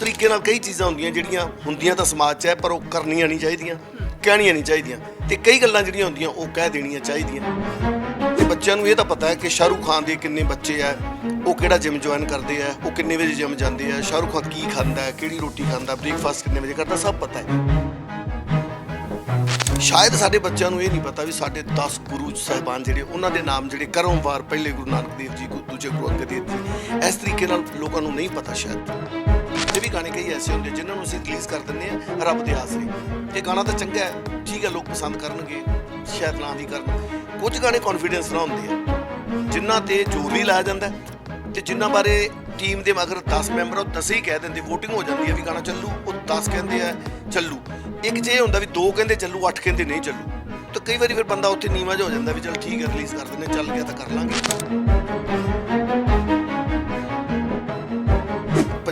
ਤਰੀਕੇ ਨਾਲ ਕਈ ਚੀਜ਼ਾਂ ਹੁੰਦੀਆਂ ਜਿਹੜੀਆਂ ਹੁੰਦੀਆਂ ਤਾਂ ਸਮਾਜ 'ਚ ਹੈ, ਪਰ ਉਹ ਕਰਨੀਆਂ ਨਹੀਂ ਚਾਹੀਦੀਆਂ, ਕਹਿਣੀਆਂ ਨਹੀਂ ਚਾਹੀਦੀਆਂ। ਤੇ ਕਈ ਗੱਲਾਂ ਜਿਹੜੀਆਂ ਹੁੰਦੀਆਂ, ਉਹ ਕਹਿ ਦੇਣੀਆਂ ਚਾਹੀਦੀਆਂ। ਤੇ ਬੱਚਿਆਂ ਨੂੰ ਇਹ ਤਾਂ ਪਤਾ ਹੈ ਕਿ ਸ਼ਾਹਰੁਖ ਖਾਨ ਦੇ ਕਿੰਨੇ ਬੱਚੇ ਆ, ਉਹ ਕਿਹੜਾ ਜਿਮ ਜੁਆਇਨ ਕਰਦੇ ਆ, ਉਹ ਕਿੰਨੇ ਵਜੇ ਜਿਮ ਜਾਂਦੇ ਆ, ਸ਼ਾਹਰੁਖ ਖਾਨ ਕੀ ਖਾਂਦਾ ਹੈ, ਕਿਹੜੀ ਰੋਟੀ ਖਾਂਦਾ ਬ੍ਰੇਕਫਾਸਟ ਕਿੰਨੇ ਵਜੇ ਕਰਦਾ, ਸਭ ਪਤਾ ਹੈ। ਸ਼ਾਇਦ ਸਾਡੇ ਬੱਚਿਆਂ ਨੂੰ ਇਹ ਨਹੀਂ ਪਤਾ ਵੀ ਸਾਡੇ 10 ਗੁਰੂ ਸਾਹਿਬਾਨ ਜਿਹੜੇ, ਉਹਨਾਂ ਦੇ ਨਾਮ ਜਿਹੜੇ ਕਰਮਵਾਰ ਪਹਿਲੇ ਗੁਰੂ ਨਾਨਕ ਦੇਵ ਜੀ, ਗੁ- ਦੂਜੇ ਗੁਰੂ ਅੰਗਦ ਦੇਵ ਜੀ, ਇਸ ਤਰੀਕੇ ਨਾਲ ਲੋਕਾਂ ਨੂੰ ਨਹੀਂ ਪਤਾ ਸ਼ਾਇਦ। ਇਹ ਵੀ ਗਾਣੇ ਕਈ ਐਸੇ ਹੁੰਦੇ ਜਿਨ੍ਹਾਂ ਨੂੰ ਅਸੀਂ ਰਿਲੀਜ਼ ਕਰ ਦਿੰਦੇ ਆ ਰੱਬ ਦੇ ਆਸਰੇ। ਇਹ ਗਾਣਾ ਤਾਂ ਚੰਗਾ ਹੈ ਠੀਕ ਹੈ ਲੋਕ ਪਸੰਦ ਕਰਨਗੇ ਸ਼ਾਇਦ ਨਾ ਵੀ ਕਰਨ। ਕੁਝ ਗਾਣੇ ਕੌਨਫੀਡੈਂਸ ਨਾਲ ਹੁੰਦੇ ਆ ਜਿਨ੍ਹਾਂ ਤੇ ਜ਼ੋਰ ਵੀ ਲਾਇਆ ਜਾਂਦਾ ਹੈ ਤੇ ਜਿਨ੍ਹਾਂ ਬਾਰੇ ਟੀਮ ਦੇ ਮਗਰ 10 ਮੈਂਬਰ ਆ, ਉਹ 10 ਹੀ ਕਹਿ ਦਿੰਦੇ VOTING ਹੋ ਜਾਂਦੀ ਹੈ ਵੀ ਗਾਣਾ ਚੱਲੂ ਉਹ 10 ਕਹਿੰਦੇ ਆ ਚੱਲੂ। ਇੱਕ ਜੇ ਇਹ ਹੁੰਦਾ ਵੀ ਦੋ ਕਹਿੰਦੇ ਚੱਲੂ ਅੱਠ ਕਹਿੰਦੇ ਨਹੀਂ ਚੱਲੂ ਤਾਂ ਕਈ ਵਾਰੀ ਫਿਰ ਬੰਦਾ ਉੱਥੇ ਨੀਵਾਂ ਜਿਹਾ ਹੋ ਜਾਂਦਾ ਵੀ ਚਲ ਠੀਕ ਹੈ ਰਿਲੀਜ਼ ਕਰ ਦਿੰਦੇ ਚੱਲ ਗਿਆ ਤਾਂ ਕਰ ਲਾਂਗੇ।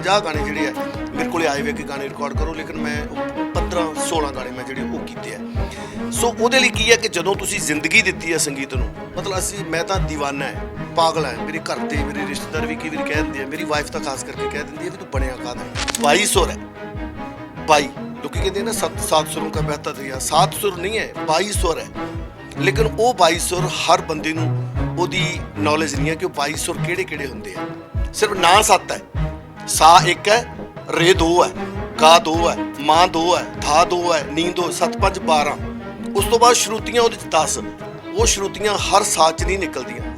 50 ਗਾਣੇ ਜਿਹੜੇ ਆ, ਮੇਰੇ ਕੋਲੇ ਆਏ ਵੇ ਕਿ ਗਾਣੇ ਰਿਕਾਰਡ ਕਰੋ, ਲੇਕਿਨ ਮੈਂ 15 16 ਗਾਣੇ ਮੈਂ ਜਿਹੜੇ ਉਹ ਕੀਤੇ ਆ। ਸੋ ਉਹਦੇ ਲਈ ਕੀ ਹੈ ਕਿ ਜਦੋਂ ਤੁਸੀਂ ਜ਼ਿੰਦਗੀ ਦਿੱਤੀ ਹੈ ਸੰਗੀਤ ਨੂੰ, ਮਤਲਬ ਅਸੀਂ, ਮੈਂ ਤਾਂ ਦੀਵਾਨਾ ਹੈ, ਪਾਗਲ ਹੈ, ਮੇਰੇ ਘਰ 'ਤੇ ਮੇਰੇ ਰਿਸ਼ਤੇਦਾਰ ਵੀ ਕੀ ਵਾਰੀ ਕਹਿ ਦਿੰਦੇ ਆ, ਮੇਰੀ ਵਾਈਫ ਤਾਂ ਖਾਸ ਕਰਕੇ ਕਹਿ ਦਿੰਦੀ ਹੈ ਵੀ ਤੂੰ ਬਣਿਆ ਕਾਹਦਾ 22 ਸੁਰ ਹੈ। 22 ਲੋਕੀ ਕਹਿੰਦੇ ਨਾ, ਸੱਤ, ਸਾਤ ਸੁਰਾਂ ਦਾ ਬਿਹਤਰ ਰਿਹਾ ਸਾਤ ਸੁਰ ਨਹੀਂ ਹੈ 22 ਸੁਰ ਹੈ। ਲੇਕਿਨ ਉਹ 22 ਸੁਰ ਹਰ ਬੰਦੇ ਨੂੰ ਉਹਦੀ ਨੌਲੇਜ ਨਹੀਂ ਹੈ ਕਿ ਉਹ 22 ਸੁਰ ਕਿਹੜੇ ਕਿਹੜੇ ਹੁੰਦੇ ਆ। ਸਿਰਫ ਨਾਂ ਸੱਤ ਹੈ। ਸਾ ਇੱਕ ਹੈ, ਰੇ ਦੋ ਹੈ ਕਾ ਦੋ ਹੈ, ਮਾਂ ਦੋ ਹੈ ਥਾ ਦੋ ਹੈ, ਨੀ ਦੋ, ਸੱਤ ਪੰਜ 12 ਉਸ ਤੋਂ ਬਾਅਦ ਸ਼ਰੂਤੀਆਂ ਉਹਦੇ ਚ 10 ਉਹ ਸ਼ਰੂਤੀਆਂ ਹਰ ਸਾਜ਼ ਚ ਨਹੀਂ ਨਿਕਲਦੀਆਂ।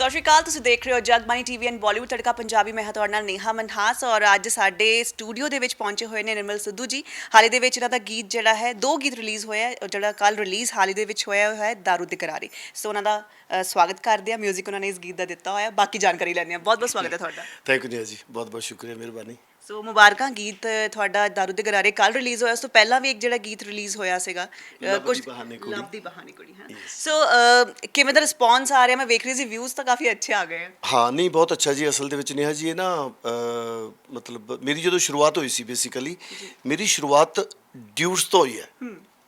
ਸਤਿ ਸ਼੍ਰੀ ਅਕਾਲ ਤੁਸੀਂ ਦੇਖ ਰਹੇ ਹੋ ਜਗਬਾਣੀ ਟੀਵੀ ਐਂਡ ਬਾਲੀਵੁੱਡ ਤੜਕਾ ਪੰਜਾਬੀ ਮੈਂ ਹਾਂ ਤੁਹਾਡੇ ਨਾਲ ਨੇਹਾ ਮਨਹਾਸ ਔਰ ਅੱਜ ਸਾਡੇ ਸਟੂਡੀਓ ਦੇ ਵਿੱਚ ਪਹੁੰਚੇ ਹੋਏ ਨੇ ਨਿਰਮਲ ਸਿੱਧੂ ਜੀ। ਹਾਲੇ ਦੇ ਵਿੱਚ ਇਹਨਾਂ ਦਾ ਗੀਤ ਜਿਹੜਾ ਹੈ ਦੋ ਗੀਤ ਰਿਲੀਜ਼ ਹੋਇਆ ਹੈ, ਜਿਹੜਾ ਕੱਲ ਰਿਲੀਜ਼ ਹਾਲੇ ਦੇ ਵਿੱਚ ਹੋਇਆ ਹੋਇਆ ਹੈ ਦਾਰੂ ਦੇ ਕਰਾਰੇ। ਸੋ ਉਹਨਾਂ ਦਾ ਅ, ਸਵਾਗਤ ਕਰਦੇ ਆ 뮤직 ਉਹਨਾਂ ਨੇ ਇਸ ਗੀਤ ਦਾ ਦਿੱਤਾ ਹੋਇਆ। ਬਾਕੀ ਜਾਣਕਾਰੀ ਲੈਣੀ ਆ ਬਹੁਤ ਬਹੁਤ ਸਵਾਗਤ ਹੈ ਤੁਹਾਡਾ। ਥੈਂਕ ਯੂ ਜੀ। ਬਹੁਤ ਬਹੁਤ ਸ਼ੁਕਰੀਆ ਮਿਹਰਬਾਨੀ। ਸੋ ਮੁਬਾਰਕਾਂ ਗੀਤ ਤੁਹਾਡਾ ਦਾਰੂ ਦੇ ਕਰਾਰੇ ਕੱਲ ਰਿਲੀਜ਼ ਹੋਇਆ ਉਸ ਤੋਂ ਪਹਿਲਾਂ ਵੀ ਇੱਕ ਜਿਹੜਾ ਗੀਤ ਰਿਲੀਜ਼ ਹੋਇਆ ਸੀਗਾ ਅ, ਲੱਭ ਦੀ ਬਹਾਨੇ ਕੁੜੀ। ਲੱਭ ਦੀ ਬਹਾਨੇ ਕੁੜੀ ਹੈ। ਸੋ ਕਿਵੇਂ ਦਾ ਰਿਸਪੌਂਸ ਆ ਰਿਹਾ? ਮੈਂ ਵੇਖ ਰਹੀ ਸੀ ਵਿਊਜ਼ ਤਾਂ ਕਾਫੀ ਅੱਛੇ ਆ ਗਏ ਹਾਂ ਨਹੀਂ ਬਹੁਤ ਅੱਛਾ ਜੀ ਅਸਲ ਦੇ ਵਿੱਚ ਨੇਹਾ ਜੀ ਇਹ ਨਾ ਮਤਲਬ ਮੇਰੀ ਜਦੋਂ ਸ਼ੁਰੂਆਤ ਹੋਈ ਸੀ ਬੇਸਿਕਲੀ ਮੇਰੀ ਸ਼ੁਰੂਆਤ ਡਿਊਟਸ ਤੋਂ ਹੋਈ ਹੈ।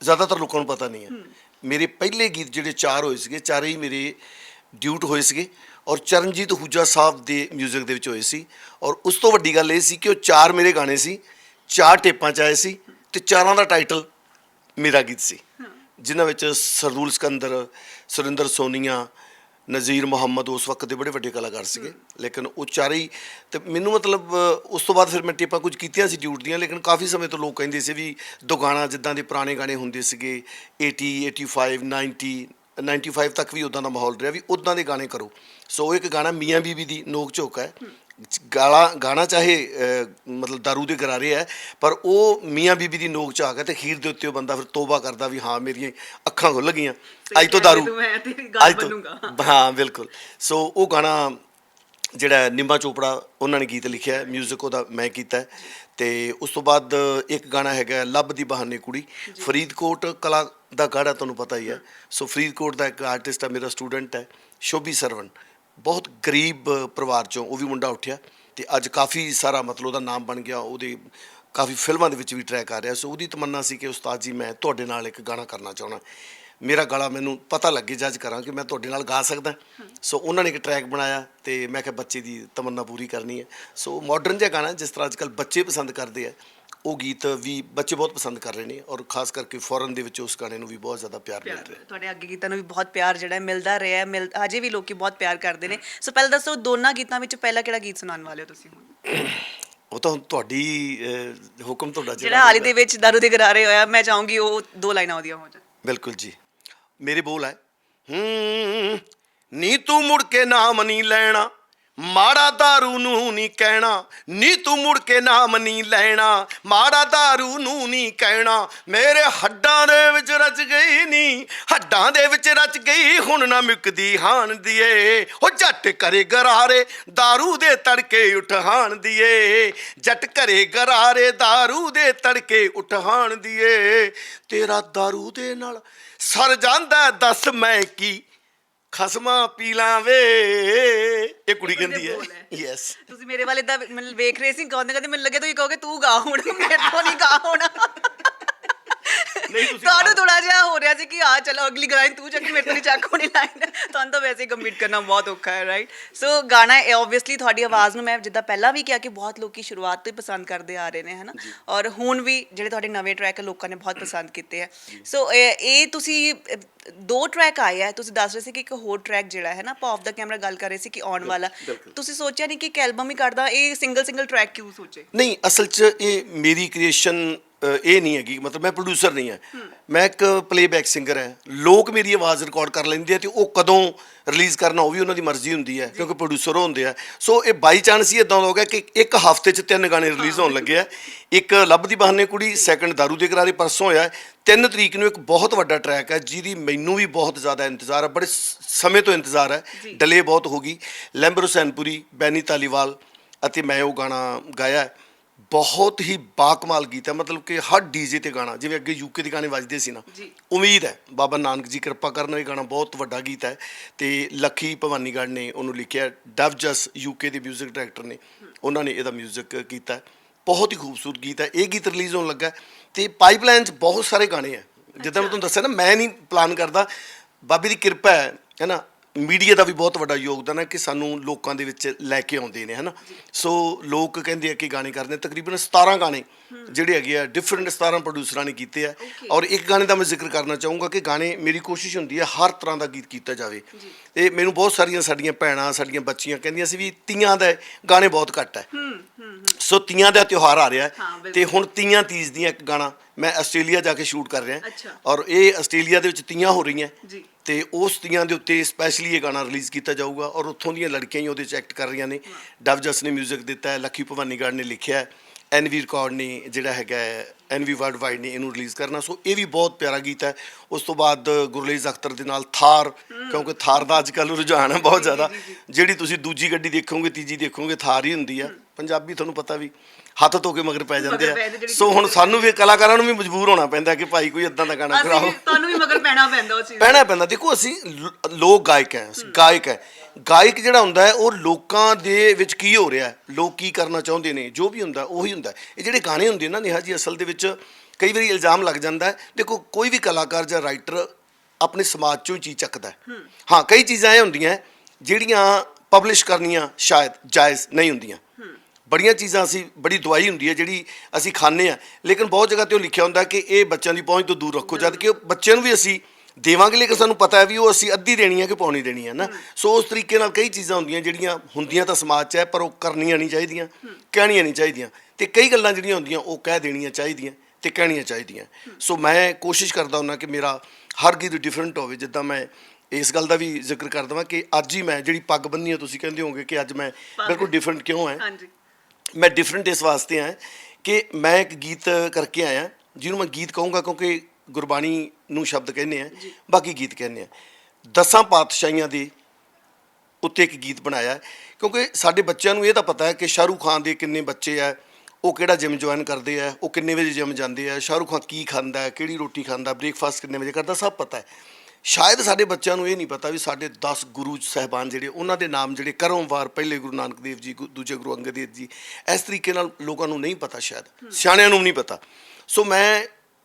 ਜ਼ਿਆਦਾਤਰ ਲੋਕਾਂ ਨੂੰ ਪਤਾ ਨਹੀਂ ਹੈ। ਮੇਰੇ ਪਹਿਲੇ ਗੀਤ ਜਿਹੜੇ ਚਾਰ ਹੋਏ ਸੀਗੇ ਚਾਰੇ ਹੀ ਮੇਰੇ ਡਿਊਟ ਹੋਏ ਸੀਗੇ। ਔਰ ਚਰਨਜੀਤ ਹੂਜਾ ਸਾਹਿਬ ਦੇ 뮤직 ਦੇ ਵਿੱਚ ਹੋਏ ਸੀ। ਔਰ ਉਸ ਤੋਂ ਵੱਡੀ ਗੱਲ ਇਹ ਸੀ ਕਿ ਉਹ ਚਾਰ ਮੇਰੇ ਗਾਣੇ ਸੀ, ਚਾਰ ਟੇਪਾਂ ਚ ਆਏ ਸੀ ਤੇ ਚਾਰਾਂ ਦਾ ਟਾਈਟਲ ਮੇਰਾ ਗੀਤ ਸੀ। ਜਿਨ੍ਹਾਂ ਵਿੱਚ ਸਰਦੂਲ ਸਕੰਦਰ, ਸੁਰਿੰਦਰ ਸੋਨੀਆ, ਨਜ਼ੀਰ ਮੁਹੰਮਦ ਉਸ ਵਕਤ ਦੇ ਬੜੇ ਵੱਡੇ ਕਲਾਕਾਰ ਸੀਗੇ। ਲੇਕਿਨ ਉਹ ਚਾਰੇ ਹੀ ਤੇ ਮੈਨੂੰ ਮਤਲਬ, ਉਸ ਤੋਂ ਬਾਅਦ ਫਿਰ ਮੈਂ ਟੇਪਾਂ ਕੁਝ ਕੀਤੀਆਂ ਸੀ ਡਿਊਟ ਦੀਆਂ, ਲੇਕਿਨ ਕਾਫੀ ਸਮੇਂ ਤੋਂ ਲੋਕ ਕਹਿੰਦੇ ਸੀ ਵੀ ਦੁਗਾਣਾ ਜਿੱਦਾਂ ਦੇ ਪੁਰਾਣੇ ਗਾਣੇ ਹੁੰਦੇ ਸੀਗੇ 80 85 90 95 ਤੱਕ ਵੀ ਉਦਾਂ ਦਾ ਮਾਹੌਲ ਰਿਹਾ ਵੀ ਉਦਾਂ ਦੇ ਗਾਣੇ ਕਰੋ ਸੋ ਉਹ ਇੱਕ ਗਾਣਾ ਮੀਆਂ ਬੀਬੀ ਦੀ ਨੋਕ ਝੋਕ ਹੈ ਗਾਣਾ ਗਾਣਾ ਚਾਹੇ ਅ, ਮਤਲਬ दारू ਦੇ ਗਰਾਰੇ ਹੈ ਪਰ ਉਹ ਮੀਆਂ ਬੀਬੀ ਦੀ ਨੋਕ ਚ ਆ ਕੇ ਤੇ ਖੀਰ ਦੇ ਉੱਤੇ ਉਹ ਬੰਦਾ ਫਿਰ ਤੋਬਾ ਕਰਦਾ ਵੀ ਹਾਂ ਮੇਰੀਆਂ ਅੱਖਾਂ ਖੁੱਲ ਗਈਆਂ ਅੱਜ ਤੋਂ दारू ਤੂੰ ਮੈਂ ਤੇਰੀ ਗੱਲ ਅੱਜ ਤੋਂ- ਬਣੂੰਗਾ। ਹਾਂ ਬਿਲਕੁਲ ਸੋ ਉਹ ਗਾਣਾ ਜਿਹੜਾ ਨਿੰਮਾ ਚੋਪੜਾ ਉਹਨਾਂ ਨੇ ਗੀਤ ਲਿਖਿਆ ਹੈ 뮤직 ਉਹਦਾ ਮੈਂ ਕੀਤਾ। ਹੈ। ਤੇ ਉਸ ਤੋਂ ਬਾਅਦ ਇੱਕ ਗਾਣਾ ਹੈਗਾ ਲੱਭ ਦੀ ਬਹਾਨੇ ਕੁੜੀ। ਫਰੀਦਕੋਟ ਕਲਾ ਦਾ ਗਾੜਾ ਤੁਹਾਨੂੰ ਪਤਾ ਹੀ ਹੈ। ਸੋ ਫਰੀਦਕੋਟ ਦਾ ਇੱਕ ਆਰਟਿਸਟ ਹੈ ਮੇਰਾ ਸਟੂਡੈਂਟ ਹੈ ਸ਼ੋਭੀ ਸਰਵਨ ਬਹੁਤ ਗਰੀਬ ਪਰਿਵਾਰ ਚੋਂ ਉਹ ਵੀ ਮੁੰਡਾ ਉੱਠਿਆ ਤੇ ਅੱਜ ਕਾਫੀ ਸਾਰਾ ਮਤਲਬ ਉਹਦਾ ਨਾਮ ਬਣ ਗਿਆ ਉਹਦੇ ਕਾਫੀ ਫਿਲਮਾਂ ਦੇ ਵਿੱਚ ਵੀ ਟਰੈਕ ਆ ਰਿਹਾ। ਸੋ ਉਹਦੀ ਤਮੰਨਾ ਸੀ ਕਿ ਉਸਤਾਦ ਜੀ ਮੈਂ ਤੁਹਾਡੇ ਨਾਲ ਇੱਕ ਗਾਣਾ ਕਰਨਾ ਚਾਹੁੰਦਾ। ਮੇਰਾ ਗਲਾ ਮੈਨੂੰ ਪਤਾ ਲੱਗੇ ਜੱਜ ਕਰਾਂ ਕਿ ਮੈਂ ਤੁਹਾਡੇ ਨਾਲ ਗਾ ਸਕਦਾ। ਸੋ ਉਹਨਾਂ ਨੇ ਇੱਕ ਟਰੈਕ ਬਣਾਇਆ ਤੇ ਮੈਂ ਕਿਹਾ ਬੱਚੇ ਦੀ ਤਮੰਨਾ ਪੂਰੀ ਕਰਨੀ ਹੈ। ਸੋ ਮਾਡਰਨ ਜਿਹਾ ਗਾਣਾ ਜਿਸ ਤਰ੍ਹਾਂ ਅੱਜਕੱਲ ਬੱਚੇ ਪਸੰਦ ਕਰਦੇ ਆ ਉਹ ਗੀਤ ਵੀ ਬੱਚੇ ਬਹੁਤ ਪਸੰਦ ਕਰ ਰਹੇ ਨੇ ਔਰ ਖਾਸ ਕਰਕੇ ਫੋਰਨ ਦੇ ਵਿੱਚ ਉਸ ਗਾਣੇ ਨੂੰ ਵੀ ਬਹੁਤ ਜ਼ਿਆਦਾ ਪਿਆਰ ਮਿਲ ਰਿਹਾ ਤੁਹਾਡੇ ਅੱਗੇ ਗੀਤਾਂ ਨੂੰ ਵੀ ਬਹੁਤ ਪਿਆਰ ਜਿਹੜਾ ਮਿਲਦਾ ਰਿਹਾ ਹੈ ਮਿਲ ਅਜੇ ਵੀ ਲੋਕੀ ਬਹੁਤ ਪਿਆਰ ਕਰਦੇ ਨੇ। ਸੋ ਪਹਿਲਾਂ ਦੱਸੋ ਦੋਨਾਂ ਗੀਤਾਂ ਵਿੱਚ ਪਹਿਲਾ ਕਿਹੜਾ ਗੀਤ ਸੁਣਾਉਣ ਵਾਲੇ ਹੋ ਤੁਸੀਂ ਹੁਣ? ਉਹ ਤਾਂ ਤੁਹਾਡੀ ਹੁਕਮ ਤੁਹਾਡਾ ਜਿਹੜਾ ਹਾਲੀ ਦੇ ਵਿੱਚ ਦਾਰੂ ਦੇ ਗਰਾਰੇ ਹੋਇਆ ਮੈਂ ਚਾਹੂੰਗੀ ਉਹ ਦੋ ਲਾਈਨਾਂ ਉਹਦੀਆਂ ਹੋ ਜਾਣ। ਬਿਲਕੁਲ ਜੀ। ਮੇਰੇ ਬੋਲ ਹੈ। ਹੂੰ ਨੀ ਤੂੰ ਮੁੜ ਕੇ ਨਾਮ ਨਹੀਂ ਲੈਣਾ। ਮਾੜਾ दारू ਨੂੰ ਨਹੀਂ ਕਹਿਣਾ ਨੀ ਤੂੰ ਮੁੜ ਕੇ ਨਾਮ ਨਹੀਂ ਲੈਣਾ ਮਾੜਾ दारू ਨੂੰ ਨਹੀਂ ਕਹਿਣਾ ਮੇਰੇ ਹੱਡਾਂ ਦੇ ਵਿੱਚ ਰਚ ਗਈ ਨੀ ਹੱਡਾਂ ਦੇ ਵਿੱਚ ਰਚ ਗਈ ਹੁਣ ਨਾ ਮੁੱਕਦੀ ਹਾਨ ਦੀਏ ਉਹ ਜੱਟ ਕਰੇ ਗਰਾਰੇ दारू ਦੇ ਤੜਕੇ ਉਠਾਣ ਦੀਏ ਜੱਟ ਕਰੇ ਗਰਾਰੇ दारू ਦੇ ਤੜਕੇ ਉਠਾਣ ਦੀਏ ਤੇਰਾ दारू ਦੇ ਨਾਲ ਸਰ ਜਾਂਦਾ ਦੱਸ ਮੈਂ ਕੀ ਖਸਮਾ ਪੀ ਲਾਵੇ ਇਹ ਕੁੜੀ ਕਹਿੰਦੀ ਹੈ। ਯੈਸ ਤੁਸੀਂ ਮੇਰੇ ਵਾਲੇ ਦਾ ਮਤਲਬ ਵੇਖ ਰਹੇ ਸੀ ਗਾਉਂਦੇ ਗਾਉਂਦੇ ਮੈਨੂੰ ਲੱਗੇ ਤੁਸੀਂ ਕਹੋਗੇ ਤੂੰ ਗਾ ਹੁਣ ਮੇਰੇ ਤੋਂ ਨਹੀਂ ਗਾ ਹੋਣਾ। ਨਹੀਂ ਤੁਸੀਂ ਤੁਹਾਨੂੰ ਥੋੜਾ ਜਿਹਾ ਹੋ ਰਿਹਾ ਸੀ ਕਿ ਆ ਚਲੋ ਅਗਲੀ ਲਾਈਨ ਤੂੰ ਚੱਕ ਮੇਰੇ ਤੋਂ ਨਹੀਂ ਚੱਕ ਹੋਣੀ ਲਾਈਨ ਤੁਹਾਨੂੰ ਤਾਂ ਵੈਸੇ ਕੰਪੀਟ ਕਰਨਾ ਬਹੁਤ ਔਖਾ ਹੈ ਰਾਈਟ ਸੋ ਗਾਣਾ ਆਬਵੀਅਸਲੀ ਤੁਹਾਡੀ ਆਵਾਜ਼ ਨੂੰ ਮੈਂ ਜਿੱਦਾਂ ਪਹਿਲਾਂ ਵੀ ਕਿਹਾ ਕਿ ਬਹੁਤ ਲੋਕੀ ਸ਼ੁਰੂਆਤ ਤੋਂ ਹੀ ਪਸੰਦ ਕਰਦੇ ਆ ਰਹੇ ਨੇ ਹਨਾ? ਔਰ ਹੁਣ ਵੀ ਜਿਹੜੇ ਤੁਹਾਡੇ ਨਵੇਂ ਟਰੈਕ ਲੋਕਾਂ ਨੇ ਬਹੁਤ ਪਸੰਦ ਕੀਤੇ ਆ। ਸੋ ਇਹ ਤੁਸੀਂ ਦੋ ਟਰੈਕ ਆਏ ਆ। ਤੁਸੀਂ ਦੱਸ ਰਹੇ ਸੀ ਕਿ ਇੱਕ ਹੋਰ ਟਰੈਕ ਜਿਹੜਾ ਹੈ ਨਾ ਆਪਾਂ ਆਫ ਦਾ ਕੈਮਰਾ ਗੱਲ ਕਰ ਰਹੇ ਸੀ ਕਿ ਆਉਣ ਵਾਲਾ। ਤੁਸੀਂ ਸੋਚਿਆ ਨਹੀਂ ਕਿ ਇੱਕ ਐਲਬਮ ਹੀ ਕੱਢਦਾ ਇਹ ਸਿੰਗਲ ਸਿੰਗਲ ਟਰੈਕ ਕਿਉਂ ਸੋਚੇ? ਨਹੀਂ ਅਸਲ 'ਚ ਇਹ ਮੇਰੀ ਕ੍ਰੀਏਸ਼ਨ ਇਹ ਨਹੀਂ ਹੈਗੀ ਮਤਲਬ ਮੈਂ ਪ੍ਰੋਡਿਊਸਰ ਨਹੀਂ ਹਾਂ। ਮੈਂ ਇੱਕ ਪਲੇਬੈਕ ਸਿੰਗਰ ਹਾਂ। ਲੋਕ ਮੇਰੀ ਆਵਾਜ਼ ਰਿਕਾਰਡ ਕਰ ਲੈਂਦੇ ਆ ਤੇ ਉਹ ਕਦੋਂ ਰਿਲੀਜ਼ ਕਰਨਾ ਉਹ ਵੀ ਉਹਨਾਂ ਦੀ ਮਰਜ਼ੀ ਹੁੰਦੀ ਹੈ ਕਿਉਂਕਿ ਪ੍ਰੋਡਿਊਸਰ ਹੁੰਦੇ ਆ। ਸੋ ਇਹ ਬਾਈ ਚਾਂਸ ਹੀ ਇਦਾਂ ਹੋ ਗਿਆ ਕਿ ਇੱਕ ਹਫ਼ਤੇ 'ਚ ਤਿੰਨ ਗਾਣੇ ਰਿਲੀਜ਼ ਹੋਣ ਲੱਗੇ ਆ। ਇੱਕ ਲੱਭ ਦੀ ਬਹਾਨੇ ਕੁੜੀ ਸੈਕੰਡ ਦਾਰੂ ਦੇ ਕਰਾਰੇ ਪਰਸੋਂ ਹੋਇਆ। ਤਿੰਨ ਤਰੀਕ ਨੂੰ ਇੱਕ ਬਹੁਤ ਵੱਡਾ ਟਰੈਕ ਹੈ ਜਿਹਦੀ ਮੈਨੂੰ ਵੀ ਬਹੁਤ ਜ਼ਿਆਦਾ ਇੰਤਜ਼ਾਰ ਹੈ ਬੜੇ ਸ- ਸਮੇਂ ਤੋਂ ਇੰਤਜ਼ਾਰ ਹੈ। ਡਿਲੇ ਬਹੁਤ ਹੋ ਗਈ। ਲੈਂਬਰ ਹੁਸੈਨਪੁਰੀ ਬੈਨੀ ਤਾਲੀਵਾਲ ਅਤੇ ਮੈਂ ਉਹ ਗਾਣਾ ਗਾਇਆ। ਹੈ। ਬਹੁਤ ਹੀ ਬਾਕਮਾਲ ਗੀਤ ਹੈ ਮਤਲਬ ਕਿ ਹਰ ਡੀਜੇ ਤੇ ਗਾਣਾ ਜਿਵੇਂ ਅੱਗੇ ਯੂਕੇ ਦੇ ਗਾਣੇ ਵੱਜਦੇ ਸੀ ਨਾ ਜੀ। ਉਮੀਦ ਹੈ ਬਾਬਾ ਨਾਨਕ ਜੀ ਕਿਰਪਾ ਕਰਨ ਇਹ ਗਾਣਾ ਬਹੁਤ ਵੱਡਾ ਗੀਤ ਹੈ ਤੇ ਲੱਖੀ ਭਵਾਨੀਗੜ੍ਹ ਨੇ ਉਹਨੂੰ ਲਿਖਿਆ ਡਵ ਜਸ ਯੂਕੇ ਦੇ 뮤직 ਡਾਇਰੈਕਟਰ ਨੇ ਉਹਨਾਂ ਨੇ ਇਹਦਾ 뮤직 ਕੀਤਾ ਹੈ। ਬਹੁਤ ਹੀ ਖੂਬਸੂਰਤ ਗੀਤ ਹੈ ਇਹ ਗੀਤ ਰਿਲੀਜ਼ ਹੋਣ ਲੱਗਾ ਹੈ ਤੇ ਪਾਈਪਲਾਈਨ 'ਚ ਬਹੁਤ ਸਾਰੇ ਗਾਣੇ ਹੈ ਜਿੱਦਾਂ ਮੈਂ ਤੁਹਾਨੂੰ ਦੱਸਿਆ ਨਾ ਮੈਂ ਨਹੀਂ ਪਲਾਨ ਕਰਦਾ ਬਾਬੇ ਦੀ ਕਿਰਪਾ ਹੈ ਹੈ ਨਾ ਮੀਡੀਆ ਦਾ ਵੀ ਬਹੁਤ ਵੱਡਾ ਯੋਗਦਾਨ ਹੈ ਕਿ ਸਾਨੂੰ ਲੋਕਾਂ ਦੇ ਵਿੱਚ ਲੈ ਕੇ ਆਉਂਦੇ ਨੇ ਹਨਾ ਸੋ ਲੋਕ ਕਹਿੰਦੇ ਆ ਕਿ ਗਾਣੇ ਕਰਦੇ। ਤਕਰੀਬਨ 17 ਗਾਣੇ ਜਿਹੜੇ ਹੈਗੇ ਆ ਡਿਫਰੈਂਟ 17 ਪ੍ਰੋਡਿਊਸਰਾਂ ਨੇ ਕੀਤੇ ਆ. ਔਰ ਇੱਕ ਗਾਣੇ ਦਾ ਮੈਂ ਜ਼ਿਕਰ ਕਰਨਾ ਚਾਹੂੰਗਾ ਕਿ ਗਾਣੇ ਮੇਰੀ ਕੋਸ਼ਿਸ਼ ਹੁੰਦੀ ਹੈ ਹਰ ਤਰ੍ਹਾਂ ਦਾ ਗੀਤ ਕੀਤਾ ਜਾਵੇ ਤੇ ਮੈਨੂੰ ਬਹੁਤ ਸਾਰੀਆਂ ਸਾਡੀਆਂ ਭੈਣਾਂ ਸਾਡੀਆਂ ਬੱਚੀਆਂ ਕਹਿੰਦੀਆਂ ਸੀ ਵੀ ਤੀਆਂ ਦਾ ਗਾਣੇ ਬਹੁਤ ਘੱਟ ਹੈ ਸੋ ਤੀਆਂ ਦਾ ਤਿਉਹਾਰ ਆ ਰਿਹਾ ਹਾਂ। ਤੇ ਹੁਣ ਤੀਆਂ ਤੀਜ ਦੀਆਂ ਇੱਕ ਗਾਣਾ ਮੈਂ ਆਸਟ੍ਰੇਲੀਆ ਜਾ ਕੇ ਸ਼ੂਟ ਕਰ ਰਿਹਾ। ਔਰ ਇਹ ਆਸਟ੍ਰੇਲੀਆ ਦੇ ਵਿੱਚ ਤੀਆਂ ਹੋ ਰਹੀਆਂ ਜੀ। ਤੇ ਉਸ ਦੀਆਂ ਦੇ ਉੱਤੇ ਸਪੈਸ਼ਲੀ ਇਹ ਗਾਣਾ ਰਿਲੀਜ਼ ਕੀਤਾ ਜਾਊਗਾ ਔਰ ਉੱਥੋਂ ਦੀਆਂ ਲੜਕੀਆਂ ਹੀ ਉਹਦੇ 'ਚ ਐਕਟ ਕਰ ਰਹੀਆਂ ਨੇ। ਡਵ ਜਸ ਨੇ 뮤직 ਦਿੱਤਾ ਹੈ, ਲੱਖੀ ਭਵਾਨੀਗੜ੍ਹ ਨੇ ਲਿਖਿਆ ਹੈ ਐਨਵੀ ਰਿਕਾਰਡ ਨੇ ਜਿਹੜਾ ਹੈਗਾ ਐਨਵੀ ਵਰਲਡ ਵਾਈਡ ਨੇ ਇਹਨੂੰ ਰਿਲੀਜ਼ ਕਰਨਾ। ਸੋ ਇਹ ਵੀ ਬਹੁਤ ਪਿਆਰਾ ਗੀਤ ਹੈ। ਉਸ ਤੋਂ ਬਾਅਦ ਗੁਰਲੇਜ਼ ਅਖਤਰ ਦੇ ਨਾਲ ਥਾਰ, ਕਿਉਂਕਿ ਥਾਰ ਦਾ ਅੱਜ ਕੱਲ੍ਹ ਰੁਝਾਨ ਹੈ ਬਹੁਤ ਜ਼ਿਆਦਾ। ਜਿਹੜੀ ਤੁਸੀਂ ਦੂਜੀ ਗੱਡੀ ਦੇਖੋਗੇ, ਤੀਜੀ ਦੇਖੋਗੇ, ਥਾਰ ਹੀ ਹੁੰਦੀ ਆ ਪੰਜਾਬੀ ਤੁਹਾਨੂੰ ਪਤਾ ਵੀ ਹੱਥ ਧੋ ਕੇ ਮਗਰ ਪੈ ਜਾਂਦੇ ਮਗਰ ਪੈ ਆ ਜਿਹੜੀ ਸੋ ਹੁਣ ਸਾਨੂੰ ਵੀ ਕਲਾਕਾਰਾਂ ਨੂੰ ਵੀ ਮਜਬੂਰ ਹੋਣਾ ਪੈਂਦਾ ਕਿ ਭਾਈ ਕੋਈ ਇਦਾਂ ਦਾ ਗਾਣਾ ਅਸੀਂ ਕਰਾਓ। ਵੀ- ਤੁਹਾਨੂੰ ਵੀ ਮਗਰ ਪੈਣਾ ਪੈਂਦਾ ਉਹ ਚੀਜ਼। ਪਹਿਣਾ ਪੈਂਦਾ। ਦੇਖੋ ਅਸੀਂ ਲ- ਲੋਕ ਗਾਇਕ ਹੈ ਅਸੀਂ ਗਾਇਕ ਹੈ। ਗਾਇਕ ਜਿਹੜਾ ਹੁੰਦਾ ਹੈ ਉਹ ਲੋਕਾਂ ਦੇ ਵਿੱਚ ਕੀ ਹੋ ਰਿਹਾ ਹੈ? ਲੋਕ ਕੀ ਕਰਨਾ ਚਾਹੁੰਦੇ ਨੇ? ਜੋ ਵੀ ਹੁੰਦਾ ਉਹੀ ਹੁੰਦਾ ਹੈ। ਇਹ ਜਿਹੜੇ ਗਾਣੇ ਹੁੰਦੇ ਨਾ ਨੇਹਾ ਜੀ ਅਸਲ ਦੇ ਵਿੱਚ ਕਈ ਵਾਰੀ ਇਲਜ਼ਾਮ ਲੱਗ ਜਾਂਦਾ ਹੈ। ਦੇਖੋ ਕੋਈ ਵੀ ਕਲਾਕਾਰ ਜਾਂ ਰਾਈਟਰ ਆਪਣੇ ਸਮਾਜ ਚੋਂ ਹੀ ਚੀਜ਼ ਚੱਕਦਾ ਹੈ। ਹਾਂ। ਕਈ ਚੀਜ਼ਾਂ ਇਹ ਹੁੰਦੀਆਂ ਜਿਹੜੀਆਂ ਪਬਲਿਸ਼ ਕਰਨੀਆਂ ਸ਼ਾਇਦ ਜਾਇਜ਼ ਨਹੀਂ ਹੁੰਦੀਆਂ। ਬੜੀਆਂ ਚੀਜ਼ਾਂ ਅਸੀਂ ਬੜੀ ਦਵਾਈ ਹੁੰਦੀ ਹੈ ਜਿਹੜੀ ਅਸੀਂ ਖਾਂਦੇ ਆ ਲੇਕਿਨ ਬਹੁਤ ਜਗ੍ਹਾ ਤੇ ਉਹ ਲਿਖਿਆ ਹੁੰਦਾ ਕਿ ਇਹ ਬੱਚਿਆਂ ਦੀ ਪਹੁੰਚ ਤੋਂ ਦੂਰ ਰੱਖੋ ਜਦ ਕਿ ਉਹ ਬੱਚਿਆਂ ਨੂੰ ਵੀ ਅਸੀਂ ਦੇਵਾਂਗੇ ਲੇਕਿਨ ਸਾਨੂੰ ਪਤਾ ਹੈ ਵੀ ਉਹ ਅਸੀਂ ਅੱਧੀ ਦੇਣੀ ਹੈ ਕਿ ਪੌਣੀ ਦੇਣੀ ਹੈ ਨਾ। ਸੋ ਉਸ ਤਰੀਕੇ ਨਾਲ ਕਈ ਚੀਜ਼ਾਂ ਹੁੰਦੀਆਂ ਜਿਹੜੀਆਂ ਹੁੰਦੀਆਂ ਤਾਂ ਸਮਾਜ 'ਚ ਹੈ ਪਰ ਉਹ ਕਰਨੀਆਂ ਨਹੀਂ ਚਾਹੀਦੀਆਂ ਕਹਿਣੀਆਂ ਨਹੀਂ ਚਾਹੀਦੀਆਂ। ਤੇ ਕਈ ਗੱਲਾਂ ਜਿਹੜੀਆਂ ਹੁੰਦੀਆਂ ਉਹ ਕਹਿ ਦੇਣੀਆਂ ਚਾਹੀਦੀਆਂ ਤੇ ਕਹਿਣੀਆਂ ਚਾਹੀਦੀਆਂ। ਸੋ ਮੈਂ ਕੋਸ਼ਿਸ਼ ਕਰਦਾ ਹੁੰਦਾ ਕਿ ਮੇਰਾ ਹਰ ਗੀਤ ਡਿਫਰੈਂਟ ਹੋਵੇ ਜਿੱਦਾਂ ਮੈਂ ਇਸ ਗੱਲ ਦਾ ਵੀ ਜ਼ਿਕਰ ਕਰ ਦਵਾਂ ਕਿ ਅੱਜ ਹੀ ਮੈਂ ਜਿਹੜੀ ਪੱਗ ਬੰਨੀ ਹੈ ਤੁਸੀਂ ਕਹਿੰਦੇ ਹੋਵੋਗੇ ਕਿ ਅੱਜ ਮੈਂ ਬਿਲਕੁਲ ਡਿਫਰੈਂਟ ਕਿਉਂ ਹੈ। ਹਾਂਜੀ। ਮੈਂ ਡਿਫਰੈਂਟ ਇਸ ਵਾਸਤੇ ਆਇਆ ਕਿ ਮੈਂ ਇੱਕ ਗੀਤ ਕਰਕੇ ਆਇਆ ਜਿਹਨੂੰ ਮੈਂ ਗੀਤ ਕਹੂੰਗਾ ਕਿਉਂਕਿ ਗੁਰਬਾਣੀ ਨੂੰ ਸ਼ਬਦ ਕਹਿੰਦੇ ਆ ਬਾਕੀ ਗੀਤ ਕਹਿੰਦੇ ਆ ਦਸਾਂ ਪਾਤਸ਼ਾਹੀਆਂ ਦੇ ਉੱਤੇ ਇੱਕ ਗੀਤ ਬਣਾਇਆ। ਕਿਉਂਕਿ ਸਾਡੇ ਬੱਚਿਆਂ ਨੂੰ ਇਹ ਤਾਂ ਪਤਾ ਹੈ ਕਿ ਸ਼ਾਹਰੂਖ ਖਾਨ ਦੇ ਕਿੰਨੇ ਬੱਚੇ ਆ ਉਹ ਕਿਹੜਾ ਜਿਮ ਜੁਆਇਨ ਕਰਦੇ ਆ ਉਹ ਕਿੰਨੇ ਵਜੇ ਜਿਮ ਜਾਂਦੇ ਆ ਸ਼ਾਹਰੂਖ ਖਾਨ ਕੀ ਖਾਂਦਾ ਕਿਹੜੀ ਰੋਟੀ ਖਾਂਦਾ ਬ੍ਰੇਕਫਾਸਟ ਕਿੰਨੇ ਵਜੇ ਕਰਦਾ ਸਭ ਪਤਾ ਹੈ ਸ਼ਾਇਦ ਸਾਡੇ ਬੱਚਿਆਂ ਨੂੰ ਇਹ ਨਹੀਂ ਪਤਾ ਵੀ ਸਾਡੇ 10 ਗੁਰੂ ਸਹਿਬਾਨ ਜਿਹੜੇ ਉਹਨਾਂ ਦੇ ਨਾਮ ਜਿਹੜੇ ਕਰਮਵਾਰ ਪਹਿਲੇ ਗੁਰੂ ਨਾਨਕ ਦੇਵ ਜੀ ਦੂਜੇ ਗੁਰੂ ਅੰਗਦ ਦੇਵ ਜੀ ਇਸ ਤਰੀਕੇ ਨਾਲ ਲੋਕਾਂ ਨੂੰ ਨਹੀਂ ਪਤਾ ਸ਼ਾਇਦ ਸਿਆਣਿਆਂ ਨੂੰ ਨਹੀਂ ਪਤਾ। ਸੋ ਮੈਂ